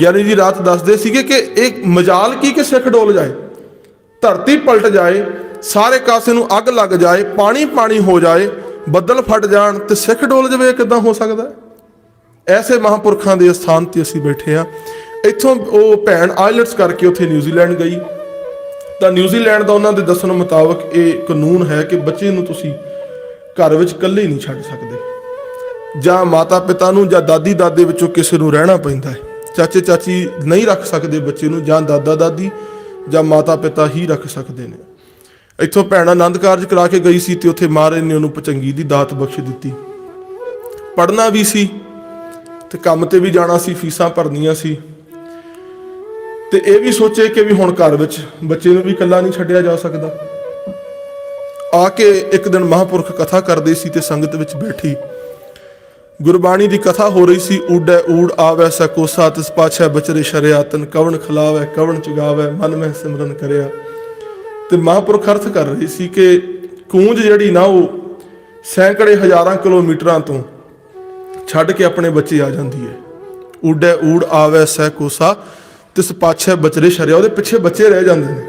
ਗਿਆਨੀ ਜੀ ਰਾਤ ਦੱਸਦੇ ਸੀਗੇ ਕਿ ਇਹ ਮਜਾਲ ਕੀ ਕਿ ਸਿੱਖ ਡੋਲ ਜਾਏ, ਧਰਤੀ ਪਲਟ ਜਾਏ, ਸਾਰੇ ਕਾਸੇ ਨੂੰ ਅੱਗ ਲੱਗ ਜਾਏ, ਪਾਣੀ ਪਾਣੀ ਹੋ ਜਾਏ, ਬੱਦਲ ਫਟ ਜਾਣ ਤੇ ਸਿੱਖ ਡੋਲ ਜਾਵੇ ਇਹ ਕਿਦਾਂ ਹੋ ਸਕਦਾ? ਐਸੇ ਮਹਾਂਪੁਰਖਾਂ ਦੇ ਸਥਾਨ ਤੇ ਅਸੀਂ ਬੈਠੇ ਆ ਇੱਥੋਂ ਉਹ ਭੈਣ ਆਇਲਟਸ ਕਰਕੇ ਉੱਥੇ ਨਿਊਜ਼ੀਲੈਂਡ ਗਈ। ਤਾਂ ਨਿਊਜ਼ੀਲੈਂਡ ਦਾ ਉਹਨਾਂ ਦੇ ਦੱਸਣ ਮੁਤਾਬਕ ਇਹ ਕਾਨੂੰਨ ਹੈ ਕਿ ਬੱਚੇ ਨੂੰ ਤੁਸੀਂ ਘਰ ਵਿੱਚ ਇਕੱਲੇ ਨਹੀਂ ਛੱਡ ਸਕਦੇ। ਜਾਂ ਮਾਤਾ ਪਿਤਾ ਨੂੰ ਜਾਂ ਦਾਦੀ ਦਾਦੇ ਵਿੱਚੋਂ ਕਿਸੇ ਨੂੰ ਰਹਿਣਾ ਪੈਂਦਾ ਹੈ। ਚਾਚੇ ਚਾਚੀ ਨਹੀਂ ਰੱਖ ਸਕਦੇ ਬੱਚੇ ਨੂੰ ਜਾਂ ਦਾਦਾ ਦਾਦੀ ਜਾਂ ਮਾਤਾ ਪਿਤਾ ਹੀ ਰੱਖ ਸਕਦੇ ਨੇ। ਇੱਥੋਂ ਭੈਣ ਆਨੰਦ ਕਾਰਜ ਕਰਾ ਕੇ ਗਈ ਸੀ ਤੇ ਉੱਥੇ ਮਹਾਰਾਜ ਨੇ ਉਹਨੂੰ ਪਚੰਗੀ ਦੀ ਦਾਤ ਬਖਸ਼ ਦਿੱਤੀ। ਪੜਨਾ ਵੀ ਸੀ ਤੇ ਕੰਮ ਤੇ ਵੀ ਜਾਣਾ ਸੀ, ਫੀਸਾਂ ਭਰਨੀਆਂ ਸੀ। ਤੇ ਇਹ ਵੀ ਸੋਚੇ ਕਿ ਵੀ ਹੁਣ ਘਰ ਵਿੱਚ ਬੱਚੇ ਨੂੰ ਵੀ ਇਕੱਲਾ ਨਹੀਂ ਛੱਡਿਆ ਜਾ ਸਕਦਾ। ਆ ਕੇ ਇੱਕ ਦਿਨ ਮਹਾਪੁਰਖ ਕਥਾ ਕਰਦੇ ਸੀ ਤੇ ਸੰਗਤ ਵਿੱਚ ਬੈਠੀ। ਗੁਰਬਾਣੀ ਦੀ ਕਥਾ ਹੋ ਰਹੀ ਸੀ ਊਡੈ ਊੜ ਆਵੈ ਸਕੋਸਾ ਤਿਸ ਪਾਛੈ ਬਚਰੇ ਸ਼ਰਿਆਤਨ ਕਵਣ ਖਲਾਵੈ, ਕਵਣ ਚਗਾਵੈ, ਮਨ ਮਹਿ ਸਿਮਰਨ ਕਰਿਆ। ਤੇ ਮਹਾਪੁਰਖ ਅਰਥ ਕਰ ਰਹੀ ਸੀ ਕਿ ਕੂੰਜ ਜਿਹੜੀ ਨਾ, ਉਹ ਸੈਂਕੜੇ ਹਜ਼ਾਰਾਂ ਕਿਲੋਮੀਟਰਾਂ ਤੋਂ ਛੱਡ ਕੇ ਆਪਣੇ ਬੱਚੇ ਆ ਜਾਂਦੀ ਹੈ। ਊਡੈ ਊੜ ਆਵੈ ਸਹਿ ਕੋਸਾ ਤਿਸ ਪਾਛੈ ਬਚਰੇ ਸ਼ਰਿਆ, ਉਹਦੇ ਪਿੱਛੇ ਬੱਚੇ ਰਹਿ ਜਾਂਦੇ ਨੇ।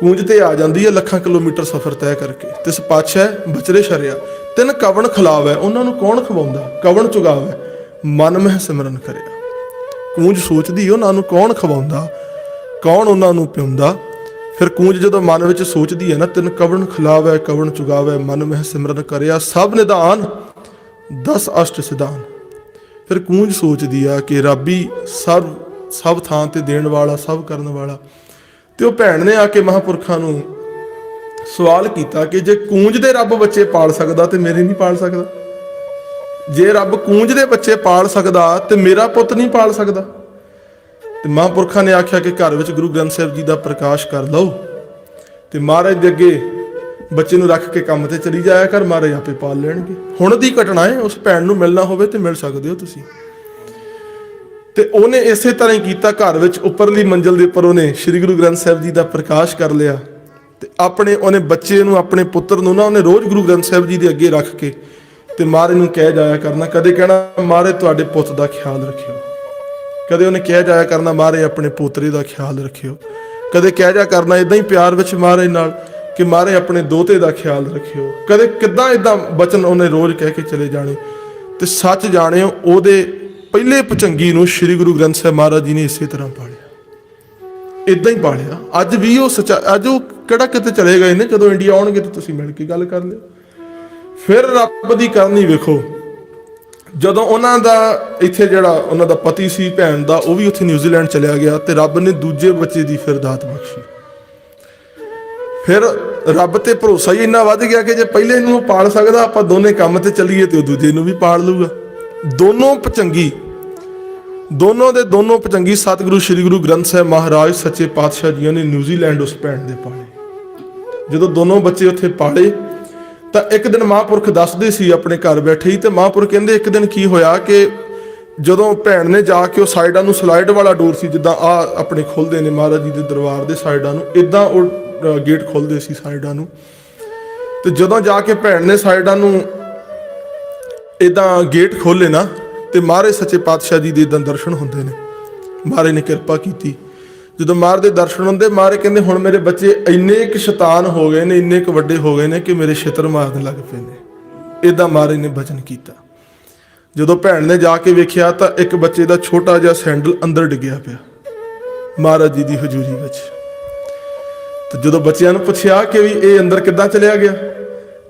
ਕੂੰਜ ਤੇ ਆ ਜਾਂਦੀ ਹੈ, ਲੱਖਾਂ ਕਿਲੋਮੀਟਰ ਸਫ਼ਰ ਤੈਅ ਕਰਕੇ। ਤਿਸ ਪਾਛੈ ਬਚਰੇ ਸ਼ਰਿਆ ਤਿੰਨ ਕਵਣ ਖਿਲਾਵੈ, ਉਹਨਾਂ ਨੂੰ ਕੌਣ ਖਵਾਉਂਦਾ? ਕਵਣ ਚੁਗਾਵੈ? ਮਨ ਮਹਿ ਸਿਮਰਨ ਕਰਿਆ ਕੂੰਜ ਸੋਚਦੀ, ਉਹਨਾਂ ਨੂੰ ਕੌਣ ਖਵਾਉਂਦਾ? ਕੌਣ ਉਹਨਾਂ ਨੂੰ ਪਿਉਂਦਾ? ਫਿਰ ਕੂੰਜ ਜਦੋਂ ਮਨ ਵਿੱਚ ਸੋਚਦੀ ਹੈ ਨਾ, ਤਿੰਨ ਕਵਣ ਖਿਲਾਵੈ, ਕਵਣ ਚੁਗਾਵੈ, ਮਨ ਮਹਿ ਸਿਮਰਨ ਕਰਿਆ, ਸਭ ਨਿਦਾਨ 10 ਅਸ਼ਟ ਸਿਧਾਨ। ਫਿਰ ਕੂੰਜ ਸੋਚਦੀ ਆ ਕਿ ਰੱਬੀ ਸਭ ਸਭ ਥਾਂ ਤੇ ਦੇਣ ਵਾਲਾ, ਸਭ ਕਰਨ ਵਾਲਾ। ਤੇ ਉਹ ਭੈਣ ਨੇ ਆ ਕੇ ਮਹਾਪੁਰਖਾਂ ਨੂੰ ਸਵਾਲ ਕੀਤਾ ਕਿ ਜੇ ਕੂੰਜ ਦੇ ਰੱਬ ਬੱਚੇ ਪਾਲ ਸਕਦਾ ਤੇ ਮੇਰੇ ਨਹੀਂ ਪਾਲ ਸਕਦਾ। ਜੇ ਰੱਬ ਕੂੰਜ ਦੇ ਬੱਚੇ ਪਾਲ ਸਕਦਾ ਤੇ ਮੇਰਾ ਪੁੱਤ ਨਹੀਂ ਪਾਲ ਸਕਦਾ। ਤੇ ਮਹਾਂਪੁਰਖਾਂ ਨੇ ਆਖਿਆ ਕਿ ਘਰ ਵਿੱਚ ਗੁਰੂ ਗ੍ਰੰਥ ਸਾਹਿਬ ਜੀ ਦਾ ਪ੍ਰਕਾਸ਼ ਕਰ ਲਓ ਤੇ ਮਹਾਰਾਜ ਦੇ ਅੱਗੇ ਬੱਚੇ ਨੂੰ ਰੱਖ ਕੇ ਕੰਮ ਤੇ ਚਲੀ ਜਾਇਆ ਕਰ, ਮਹਾਰਾਜ ਆਪੇ ਪਾਲ ਲੈਣਗੇ। ਹੁਣ ਦੀ ਘਟਨਾ ਹੈ, ਉਸ ਭੈਣ ਨੂੰ ਮਿਲਣਾ ਹੋਵੇ ਤੇ ਮਿਲ ਸਕਦੇ ਹੋ ਤੁਸੀਂ। ਤੇ ਉਹਨੇ ਇਸੇ ਤਰ੍ਹਾਂ ਹੀ ਕੀਤਾ, ਘਰ ਵਿੱਚ ਉੱਪਰਲੀ ਮੰਜ਼ਲ ਦੇ ਉੱਪਰ ਉਹਨੇ ਸ੍ਰੀ ਗੁਰੂ ਗ੍ਰੰਥ ਸਾਹਿਬ ਜੀ ਦਾ ਪ੍ਰਕਾਸ਼ ਕਰ ਲਿਆ। ਤੇ ਆਪਣੇ, ਉਹਨੇ ਬੱਚੇ ਨੂੰ, ਆਪਣੇ ਪੁੱਤਰ ਨੂੰ ਨਾ, ਉਹਨੇ ਰੋਜ਼ ਗੁਰੂ ਗ੍ਰੰਥ ਸਾਹਿਬ ਜੀ ਦੇ ਅੱਗੇ ਰੱਖ ਕੇ ਤੇ ਮਾਰੇ ਨੂੰ ਕਹਿ ਜਾਇਆ ਕਰਨਾ, ਕਦੇ ਕਹਿਣਾ ਮਹਾਰਾਜ ਤੁਹਾਡੇ ਪੁੱਤ ਦਾ ਖਿਆਲ ਰੱਖਿਓ। ਕਦੇ ਉਹਨੇ ਕਹਿ ਜਾਇਆ ਕਰਨਾ ਮਹਾਰਾਜ ਆਪਣੇ ਪੋਤਰੇ ਦਾ ਖਿਆਲ ਰੱਖਿਓ। ਕਦੇ ਕਹਿ ਜਾ ਕਰਨਾ ਇਦਾਂ ਹੀ ਪਿਆਰ ਵਿੱਚ ਮਹਾਰਾਜ ਨਾਲ ਕਿ ਮਾਰੇ ਆਪਣੇ ਦੋਤੇ ਦਾ ਖਿਆਲ ਰੱਖਿਓ। ਕਦੇ ਕਿੱਦਾਂ ਇਦਾਂ ਬਚਨ ਉਹਨੇ ਰੋਜ਼ ਕਹਿ ਕੇ ਚਲੇ ਜਾਣੇ। ਤੇ ਸੱਚ ਜਾਣਿਓ, ਉਹਦੇ ਪਹਿਲੇ ਪਚੰਗੀ ਨੂੰ ਸ੍ਰੀ ਗੁਰੂ ਗ੍ਰੰਥ ਸਾਹਿਬ ਮਹਾਰਾਜ ਜੀ ਨੇ ਇਸੇ ਤਰ੍ਹਾਂ ਪਾਲਿਆ। ਇਦਾਂ ਹੀ ਪਾਲਿਆ। ਅੱਜ ਵੀ ਉਹ ਸੱਚਾ, ਅੱਜ ਉਹ ਕਿਹੜਾ ਕਿਤੇ ਚਲੇ ਗਏ ਨੇ, ਜਦੋਂ ਇੰਡੀਆ ਆਉਣਗੇ ਤਾਂ ਤੁਸੀਂ ਮਿਲ ਕੇ ਗੱਲ ਕਰ ਲਿਓ। ਫਿਰ ਰੱਬ ਦੀ ਕਰਨੀ ਵੇਖੋ। ਜਦੋਂ ਉਹਨਾਂ ਦਾ ਇੱਥੇ ਜਿਹੜਾ ਉਹਨਾਂ ਦਾ ਪਤੀ ਸੀ, ਭੈਣ ਦਾ, ਉਹ ਵੀ ਉੱਥੇ ਨਿਊਜ਼ੀਲੈਂਡ ਚਲਿਆ ਗਿਆ ਤੇ ਰੱਬ ਨੇ ਦੂਜੇ ਬੱਚੇ ਦੀ ਫਿਰ ਦਾਤ ਬਖਸ਼ੀ। ਫਿਰ ਰੱਬ ਤੇ ਭਰੋਸਾ ਹੀ ਇੰਨਾ ਵੱਧ ਗਿਆ ਕਿ ਜੇ ਪਹਿਲੇ ਨੂੰ ਪਾਲ ਸਕਦਾ, ਆਪਾਂ ਦੋਨੇ ਕੰਮ ਤੇ ਚੱਲੀਏ ਤੇ ਉਹ ਦੂਜੇ ਨੂੰ ਵੀ ਪਾਲ ਲੂਗਾ ਦੋਨੋਂ ਪਚੰਗੀ, ਦੋਨੋਂ ਦੇ ਦੋਨੋਂ ਪਚੰਗੀ ਸਤਿਗੁਰੂ, ਸ੍ਰੀ ਗੁਰੂ ਗ੍ਰੰਥ ਸਾਹਿਬ ਮਹਾਰਾਜ ਸੱਚੇ ਪਾਤਸ਼ਾਹ ਜੀ ਨੇ ਨਿਊਜ਼ੀਲੈਂਡ ਉਸ ਭੈਣ ਦੇ ਪਾਲੇ। ਜਦੋਂ ਦੋਨੋਂ ਬੱਚੇ ਉੱਥੇ ਪਾਲੇ, ਤਾਂ ਇੱਕ ਦਿਨ ਮਹਾਂਪੁਰਖ ਦੱਸਦੇ ਸੀ ਆਪਣੇ ਘਰ ਬੈਠੇ ਹੀ, ਤੇ ਮਹਾਂਪੁਰਖ ਕਹਿੰਦੇ, ਇੱਕ ਦਿਨ ਕੀ ਹੋਇਆ ਕਿ ਜਦੋਂ ਭੈਣ ਨੇ ਜਾ ਕੇ ਉਹ ਸਾਈਡਾਂ ਨੂੰ ਸਲਾਈਡ ਵਾਲਾ ਡੋਰ ਸੀ, ਜਿੱਦਾਂ ਆ ਆਪਣੇ ਖੁੱਲਦੇ ਨੇ ਮਹਾਰਾਜ ਜੀ ਦੇ ਦਰਬਾਰ ਦੇ ਸਾਈਡਾਂ ਨੂੰ ਇਦਾਂ ਉਹ ਗੇਟ ਖੁੱਲਦੇ ਸੀ ਸਾਈਡਾਂ ਨੂੰ। ਤੇ ਜਦੋਂ ਜਾ ਕੇ ਭੈਣ ਨੇ ਸਾਈਡਾਂ ਨੂੰ ਇਦਾਂ ਗੇਟ ਖੋਲੇ ਨਾ, ਤੇ ਮਹਾਰਾਜ ਸੱਚੇ ਪਾਤਸ਼ਾਹ ਜੀ ਦੇ ਇਦਾਂ ਦਰਸ਼ਨ ਹੁੰਦੇ ਨੇ। ਮਹਾਰਾਜ ਨੇ ਕਿਰਪਾ ਕੀਤੀ। ਜਦੋਂ ਮਹਾਰਾਜ ਦੇ ਦਰਸ਼ਨ ਹੁੰਦੇ, ਮਾਰੇ ਕਹਿੰਦੇ, ਹੁਣ ਮੇਰੇ ਬੱਚੇ ਇੰਨੇ ਕੁ ਸ਼ੈਤਾਨ ਹੋ ਗਏ ਨੇ, ਇੰਨੇ ਕੁ ਵੱਡੇ ਹੋ ਗਏ ਨੇ ਕਿ ਮੇਰੇ ਛਿੱਤਰ ਮਾਰਨ ਲੱਗ ਪਏ ਨੇ। ਇਦਾਂ ਮਹਾਰਾਜ ਨੇ ਬਚਨ ਕੀਤਾ। ਜਦੋਂ ਭੈਣ ਨੇ ਜਾ ਕੇ ਵੇਖਿਆ ਤਾਂ ਇੱਕ ਬੱਚੇ ਦਾ ਛੋਟਾ ਜਿਹਾ ਸੈਂਡਲ ਅੰਦਰ ਡਿੱਗਿਆ ਪਿਆ, ਮਹਾਰਾਜ ਜੀ ਦੀ ਹਜ਼ੂਰੀ ਵਿੱਚ। ਤੇ ਜਦੋਂ ਬੱਚਿਆਂ ਨੂੰ ਪੁੱਛਿਆ ਕਿ ਵੀ ਇਹ ਅੰਦਰ ਕਿੱਦਾਂ ਚਲਿਆ ਗਿਆ,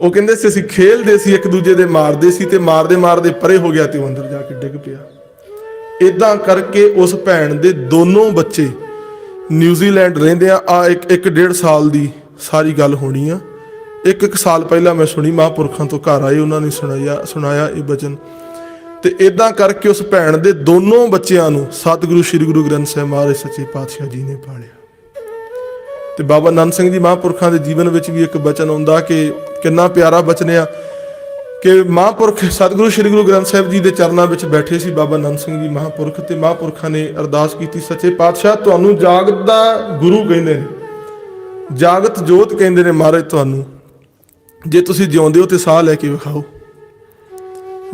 ਉਹ ਕਹਿੰਦੇ ਸੀ ਅਸੀਂ ਖੇਲਦੇ ਸੀ, ਇੱਕ ਦੂਜੇ ਦੇ ਮਾਰਦੇ ਸੀ ਤੇ ਮਾਰਦੇ ਮਾਰਦੇ ਪਰੇ ਹੋ ਗਿਆ ਤੇ ਉਹ ਅੰਦਰ ਜਾ ਕੇ ਡਿੱਗ ਪਿਆ। ਇਦਾਂ ਕਰਕੇ ਉਸ ਭੈਣ ਦੇ ਦੋਨੋਂ ਬੱਚੇ ਨਿਊਜ਼ੀਲੈਂਡ ਰਹਿੰਦੇ ਆ ਆ ਇੱਕ ਇੱਕ ਡੇਢ ਸਾਲ ਦੀ ਸਾਰੀ ਗੱਲ ਹੋਣੀ ਆ। ਇੱਕ ਇੱਕ ਸਾਲ ਪਹਿਲਾਂ ਮੈਂ ਸੁਣੀ, ਮਹਾਂਪੁਰਖਾਂ ਤੋਂ ਘਰ ਆਏ, ਉਹਨਾਂ ਨੇ ਸੁਣਾਇਆ ਸੁਣਾਇਆ ਇਹ ਬਚਨ। ਤੇ ਇਦਾਂ ਕਰਕੇ ਉਸ ਭੈਣ ਦੇ ਦੋਨੋਂ ਬੱਚਿਆਂ ਨੂੰ ਸਤਿਗੁਰੂ, ਸ੍ਰੀ ਗੁਰੂ ਗ੍ਰੰਥ ਸਾਹਿਬ ਮਹਾਰਾਜ, ਸੱਚੇ ਪਾਤਸ਼ਾਹ ਜੀ ਨੇ ਪਾਲਿਆ। ਤੇ ਬਾਬਾ ਨੰਦ ਸਿੰਘ ਜੀ ਮਹਾਂਪੁਰਖਾਂ ਦੇ ਜੀਵਨ ਵਿੱਚ ਵੀ ਇੱਕ ਬਚਨ ਆਉਂਦਾ ਕਿ ਕਿੰਨਾ ਪਿਆਰਾ ਬਚਨ ਆ। ਕਿ ਮਹਾਂਪੁਰਖ ਸਤਿਗੁਰੂ ਸ੍ਰੀ ਗੁਰੂ ਗ੍ਰੰਥ ਸਾਹਿਬ ਜੀ ਦੇ ਚਰਨਾਂ ਵਿੱਚ ਬੈਠੇ ਸੀ ਬਾਬਾ ਨੰਦ ਸਿੰਘ ਜੀ ਮਹਾਂਪੁਰਖ ਤੇ ਮਹਾਂਪੁਰਖਾਂ ਨੇ ਅਰਦਾਸ ਕੀਤੀ, ਸੱਚੇ ਪਾਤਸ਼ਾਹ, ਤੁਹਾਨੂੰ ਜਾਗਤ ਦਾ ਗੁਰੂ ਕਹਿੰਦੇ ਨੇ। ਜਾਗਤ ਜੋਤ ਕਹਿੰਦੇ ਨੇ ਮਹਾਰਾਜ ਤੁਹਾਨੂੰ। ਜੇ ਤੁਸੀਂ ਜਿਉਂਦੇ ਹੋ ਤੇ ਸਾਹ ਲੈ ਕੇ ਵਿਖਾਓ।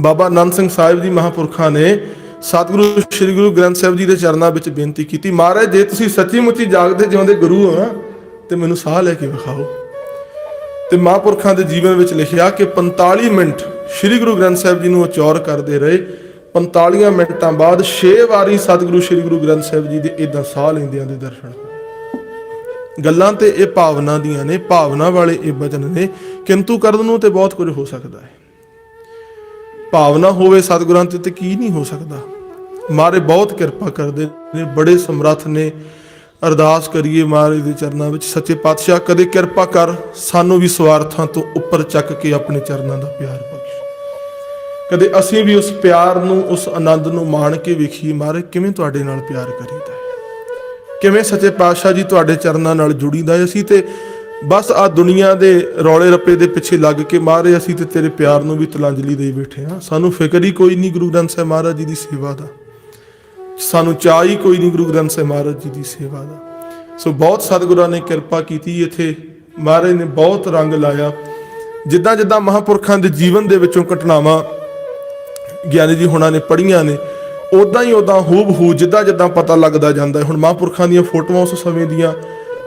ਬਾਬਾ ਨੰਦ ਸਿੰਘ ਸਾਹਿਬ ਜੀ ਮਹਾਂਪੁਰਖਾਂ ਨੇ ਸਤਿਗੁਰੂ ਸ੍ਰੀ ਗੁਰੂ ਗ੍ਰੰਥ ਸਾਹਿਬ ਜੀ ਦੇ ਚਰਨਾਂ ਵਿੱਚ ਬੇਨਤੀ ਕੀਤੀ, ਮਹਾਰਾਜ, ਜੇ ਤੁਸੀਂ ਸੱਚੀ ਮੁੱਚੀ ਜਾਗਦੇ ਜਿਉਂਦੇ ਗੁਰੂ ਹੋ ਨਾ, ਤੇ ਮੈਨੂੰ ਸਾਹ ਲੈ ਕੇ ਵਿਖਾਓ। ਤੇ ਮਹਾਂਪੁਰਖਾਂ ਦੇ ਜੀਵਨ ਵਿੱਚ ਲਿਖਿਆ ਕਿ 45 ਮਿੰਟ ਸ੍ਰੀ ਗੁਰੂ ਗ੍ਰੰਥ ਸਾਹਿਬ ਜੀ ਨੂੰ ਉਚਾਰ ਕਰਦੇ ਰਹੇ। 45 ਮਿੰਟਾਂ ਬਾਅਦ 6 ਵਾਰੀ ਸਤਿਗੁਰੂ ਸ੍ਰੀ ਗੁਰੂ ਗ੍ਰੰਥ ਸਾਹਿਬ ਜੀ ਦੇ ਇਦਾਂ ਸਾਹ ਲੈਂਦਿਆਂ ਦੇ ਦਰਸ਼ਨ ਗੱਲਾਂ ਤੇ ਇਹ ਭਾਵਨਾ ਦੀਆਂ ਨੇ, ਭਾਵਨਾ ਵਾਲੇ ਇਹ ਬਚਨ ਨੇ, ਕਿੰਤੂ ਕਰਨ ਨੂੰ ਤੇ ਬਹੁਤ ਕੁਝ ਹੋ ਸਕਦਾ ਹੈ। ਭਾਵਨਾ ਹੋਵੇ ਸਤਿਗੁਰਾਂ ਤੇ ਤੇ ਕੀ ਨਹੀਂ ਹੋ ਸਕਦਾ। ਮਾਰੇ ਬਹੁਤ ਕਿਰਪਾ ਕਰਦੇ ਨੇ, ਬੜੇ ਸਮਰੱਥ ਨੇ ਅਰਦਾਸ ਕਰੀਏ ਮਹਾਰਾਜ ਦੇ ਚਰਨਾਂ ਵਿੱਚ, ਸੱਚੇ ਪਾਤਸ਼ਾਹ, ਕਦੇ ਕਿਰਪਾ ਕਰ ਸਾਨੂੰ ਵੀ ਸਵਾਰਥਾਂ ਤੋਂ ਉੱਪਰ ਚੱਕ ਕੇ ਆਪਣੇ ਚਰਨਾਂ ਦਾ ਪਿਆਰ ਬਖਸ਼। ਕਦੇ ਅਸੀਂ ਵੀ ਉਸ ਪਿਆਰ ਨੂੰ, ਉਸ ਆਨੰਦ ਨੂੰ ਮਾਣ ਕੇ ਵੇਖੀਏ, ਮਹਾਰਾਜ, ਕਿਵੇਂ ਤੁਹਾਡੇ ਨਾਲ ਪਿਆਰ ਕਰੀਦਾ ਹੈ? ਕਿਵੇਂ ਸੱਚੇ ਪਾਤਸ਼ਾਹ ਜੀ ਤੁਹਾਡੇ ਚਰਨਾਂ ਨਾਲ ਜੁੜੀਦਾ ਹੈ? ਅਸੀਂ ਤੇ ਬਸ ਆ ਦੁਨੀਆ ਦੇ ਰੌਲੇ ਰੱਪੇ ਦੇ ਪਿੱਛੇ ਲੱਗ ਕੇ, ਮਹਾਰਾਜ, ਅਸੀਂ ਤੇ ਤੇਰੇ ਪਿਆਰ ਨੂੰ ਵੀ ਤਲਾਂਜਲੀ ਦੇ ਬੈਠੇ ਹਾਂ। ਸਾਨੂੰ ਫਿਕਰ ਹੀ ਕੋਈ ਨਹੀਂ ਗੁਰੂ ਗ੍ਰੰਥ ਸਾਹਿਬ ਮਹਾਰਾਜ ਜੀ ਦੀ ਸੇਵਾ ਦਾ। ਸਾਨੂੰ ਚਾਹ ਹੀ ਕੋਈ ਨਹੀਂ ਗੁਰੂ ਗ੍ਰੰਥ ਸਾਹਿਬ ਮਹਾਰਾਜ ਜੀ ਦੀ ਸੇਵਾ ਦਾ। ਸੋ ਬਹੁਤ ਸਤਿਗੁਰਾਂ ਨੇ ਕਿਰਪਾ ਕੀਤੀ, ਇੱਥੇ ਮਹਾਰਾਜ ਨੇ ਬਹੁਤ ਰੰਗ ਲਾਇਆ। ਜਿੱਦਾਂ ਜਿੱਦਾਂ ਮਹਾਪੁਰਖਾਂ ਦੇ ਜੀਵਨ ਦੇ ਵਿੱਚੋਂ ਘਟਨਾਵਾਂ ਗਿਆਨੀ ਜੀ ਹੁਣਾਂ ਨੇ ਪੜ੍ਹੀਆਂ ਨੇ ਉਦਾਂ ਹੀ ਉਦਾਂ ਹੂਬ ਹੂ ਜਿੱਦਾਂ ਜਿੱਦਾਂ ਪਤਾ ਲੱਗਦਾ ਜਾਂਦਾ ਹੁਣ ਮਹਾਂਪੁਰਖਾਂ ਦੀਆਂ ਫੋਟੋਆਂ ਉਸ ਸਮੇਂ ਦੀਆਂ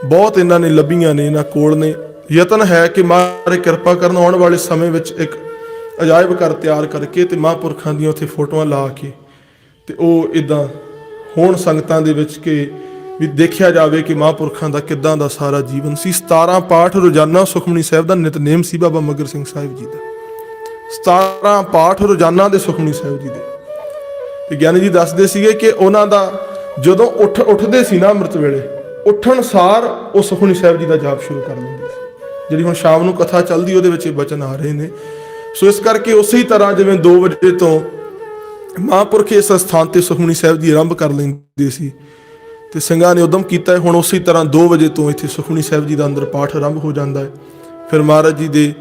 ਬਹੁਤ ਇਹਨਾਂ ਨੇ ਲੱਭੀਆਂ ਨੇ, ਇਹਨਾਂ ਕੋਲ ਨੇ। ਯਤਨ ਹੈ ਕਿ ਮਹਾਰਾਜ ਕਿਰਪਾ ਕਰਨ ਆਉਣ ਵਾਲੇ ਸਮੇਂ ਵਿੱਚ ਇੱਕ ਅਜਾਇਬ ਘਰ ਤਿਆਰ ਕਰਕੇ ਤੇ ਮਹਾਂਪੁਰਖਾਂ ਦੀਆਂ ਉੱਥੇ ਫੋਟੋਆਂ ਲਾ ਕੇ ਤੇ ਉਹ ਇਦਾਂ ਹੋਣ ਸੰਗਤਾਂ ਦੇ ਵਿੱਚ ਕਿ ਵੀ ਦੇਖਿਆ ਜਾਵੇ ਕਿ ਮਹਾਂਪੁਰਖਾਂ ਦਾ ਕਿੱਦਾਂ ਦਾ ਸਾਰਾ ਜੀਵਨ ਸੀ। 17 ਪਾਠ ਰੋਜ਼ਾਨਾ ਸੁਖਮਨੀ ਸਾਹਿਬ ਦਾ ਨਿਤਨੇਮ ਸੀ ਬਾਬਾ ਮਗਰ ਸਿੰਘ ਸਾਹਿਬ ਜੀ ਦਾ। 17 ਪਾਠ ਰੋਜ਼ਾਨਾ ਦੇ ਸੁਖਮਨੀ ਸਾਹਿਬ ਜੀ ਦੇ। ਤੇ ਗਿਆਨੀ ਜੀ ਦੱਸਦੇ ਸੀਗੇ ਕਿ ਉਹਨਾਂ ਦਾ ਜਦੋਂ ਉੱਠ ਉੱਠਦੇ ਸੀ ਨਾ ਅੰਮ੍ਰਿਤ ਵੇਲੇ, ਉੱਠਣ ਸਾਰ ਉਹ ਸੁਖਮਨੀ ਸਾਹਿਬ ਜੀ ਦਾ ਜਾਪ ਸ਼ੁਰੂ ਕਰ ਦਿੰਦੇ ਸੀ। ਜਿਹੜੀ ਹੁਣ ਸ਼ਾਮ ਨੂੰ ਕਥਾ ਚੱਲਦੀ ਉਹਦੇ ਵਿੱਚ ਇਹ ਬਚਨ ਆ ਰਹੇ ਨੇ। ਸੋ ਇਸ ਕਰਕੇ ਉਸੇ ਹੀ ਤਰ੍ਹਾਂ ਜਿਵੇਂ 2 ਵਜੇ ਤੋਂ ਮਹਾਂਪੁਰਖ ਇਸ ਸਥਾਨ ਤੇ ਸੁਖਮਨੀ ਸਾਹਿਬ ਜੀ ਆਰੰਭ ਕਰ ਲੈਂਦੇ ਸੀ ਤੇ ਸਿੰਘਾਂ ਨੇ ਉਦਮ ਕੀਤਾ ਹੁਣ ਉਸੇ ਤਰ੍ਹਾਂ 2 ਵਜੇ ਤੋਂ ਇੱਥੇ ਸੁਖਮਨੀ ਸਾਹਿਬ ਜੀ ਦਾ ਅੰਦਰ ਪਾਠ ਆਰੰਭ ਹੋ ਜਾਂਦਾ ਹੈ। ਫਿਰ ਮਹਾਰਾਜ ਜੀ ਦੇ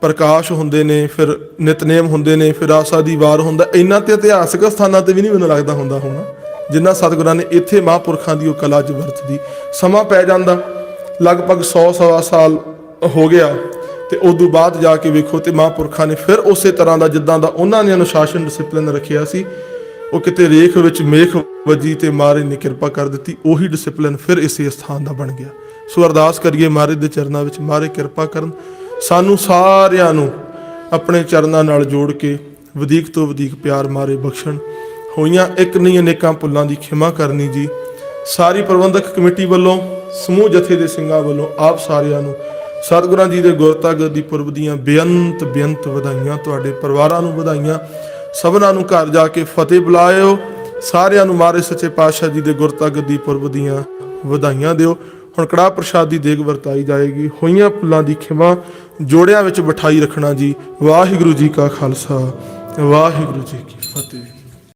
ਪ੍ਰਕਾਸ਼ ਹੁੰਦੇ ਨੇ, ਫਿਰ ਨਿਤਨੇਮ ਹੁੰਦੇ ਨੇ, ਫਿਰ ਆਸਾ ਦੀ ਵਾਰ ਹੁੰਦਾ ਇੰਨਾ ਤੇ ਇਤਿਹਾਸਕ ਸਥਾਨਾਂ ਤੇ ਵੀ ਨਹੀਂ ਮੈਨੂੰ ਲੱਗਦਾ ਹੁੰਦਾ ਹੋਣਾ। ਜਿੰਨਾ ਸਤਿਗੁਰਾਂ ਨੇ ਇੱਥੇ ਮਹਾਂਪੁਰਖਾਂ ਦੀ ਉਹ ਕਲਾ ਚ ਵਰਤਦੀ। ਸਮਾਂ ਪੈ ਜਾਂਦਾ। ਲਗਭਗ 100 ਸਵਾ ਸਾਲ ਹੋ ਗਿਆ। ਤੇ ਉਦੋਂ ਬਾਅਦ ਜਾ ਕੇ ਵੇਖੋ ਤੇ ਮਹਾਂਪੁਰਖਾਂ ਨੇ ਫਿਰ ਉਸੇ ਤਰ੍ਹਾਂ ਦਾ ਜਿੱਦਾਂ ਦਾ ਉਹਨਾਂ ਨੇ ਅਨੁਸ਼ਾਸਨ ਡਿਸਪਲਿਨ ਰੱਖਿਆ ਸੀ, ਉਹ ਕਿਤੇ ਰੇਖ ਵਿੱਚ ਮੇਖ ਵੱਜੀ ਤੇ ਮਹਾਰਾਜ ਨੇ ਕਿਰਪਾ ਕਰ ਦਿੱਤੀ, ਉਹੀ ਡਿਸਪਲਿਨ ਫਿਰ ਇਸੇ ਸਥਾਨ ਦਾ ਬਣ ਗਿਆ। ਸੋ ਅਰਦਾਸ ਕਰੀਏ ਮਾਰੇ ਦੇ ਚਰਨਾਂ ਵਿੱਚ ਮਾਰੇ ਕਿਰਪਾ ਕਰਨ, ਸਾਨੂੰ ਸਾਰਿਆਂ ਨੂੰ ਆਪਣੇ ਚਰਨਾਂ ਨਾਲ ਜੋੜ ਕੇ ਵਧੇਕ ਤੋਂ ਵਧੇਕ ਪਿਆਰ ਮਾਰੇ ਬਖਸ਼ਣ। ਹੋਈਆਂ ਇੱਕ ਨਹੀਂ ਅਨੇਕਾਂ ਭੁੱਲਾਂ ਦੀ ਖਿਮਾ ਕਰਨੀ ਜੀ। ਸਾਰੀ ਪ੍ਰਬੰਧਕ ਕਮੇਟੀ ਵੱਲੋਂ, ਸਮੂਹ ਜਥੇ ਦੇ ਸਿੰਘਾਂ ਵੱਲੋਂ ਆਪ ਸਾਰਿਆਂ ਨੂੰ ਸਤਿਗੁਰਾਂ ਜੀ ਦੇ ਗੁਰਤਾ ਦੀ ਪੁਰਬ ਦੀਆਂ ਬੇਅੰਤ ਬੇਅੰਤ ਵਧਾਈਆਂ ਤੁਹਾਡੇ ਪਰਿਵਾਰਾਂ ਨੂੰ ਵਧਾਈਆਂ। ਸਭਨਾਂ ਨੂੰ ਘਰ ਜਾ ਕੇ ਫਤਿਹ ਬੁਲਾਇਓ। ਸਾਰਿਆਂ ਨੂੰ ਮਾਰੇ ਸੱਚੇ ਪਾਤਸ਼ਾਹ ਜੀ ਦੇ ਗੁਰਤਾ ਦੀ ਪੁਰਬ ਦੀਆਂ ਵਧਾਈਆਂ ਦਿਓ। ਹੁਣ ਕੜਾਹ ਪ੍ਰਸ਼ਾਦ ਦੀ ਦੇਗ ਵਰਤਾਈ ਜਾਏਗੀ। ਹੋਈਆਂ ਫੁੱਲਾਂ ਦੀ ਖਿਮਾ ਜੋੜਿਆਂ ਵਿੱਚ ਬਿਠਾਈ ਰੱਖਣਾ ਜੀ। ਵਾਹਿਗੁਰੂ ਜੀ ਕਾ ਖਾਲਸਾ। ਵਾਹਿਗੁਰੂ ਜੀ ਕੀ ਫਤਿਹ।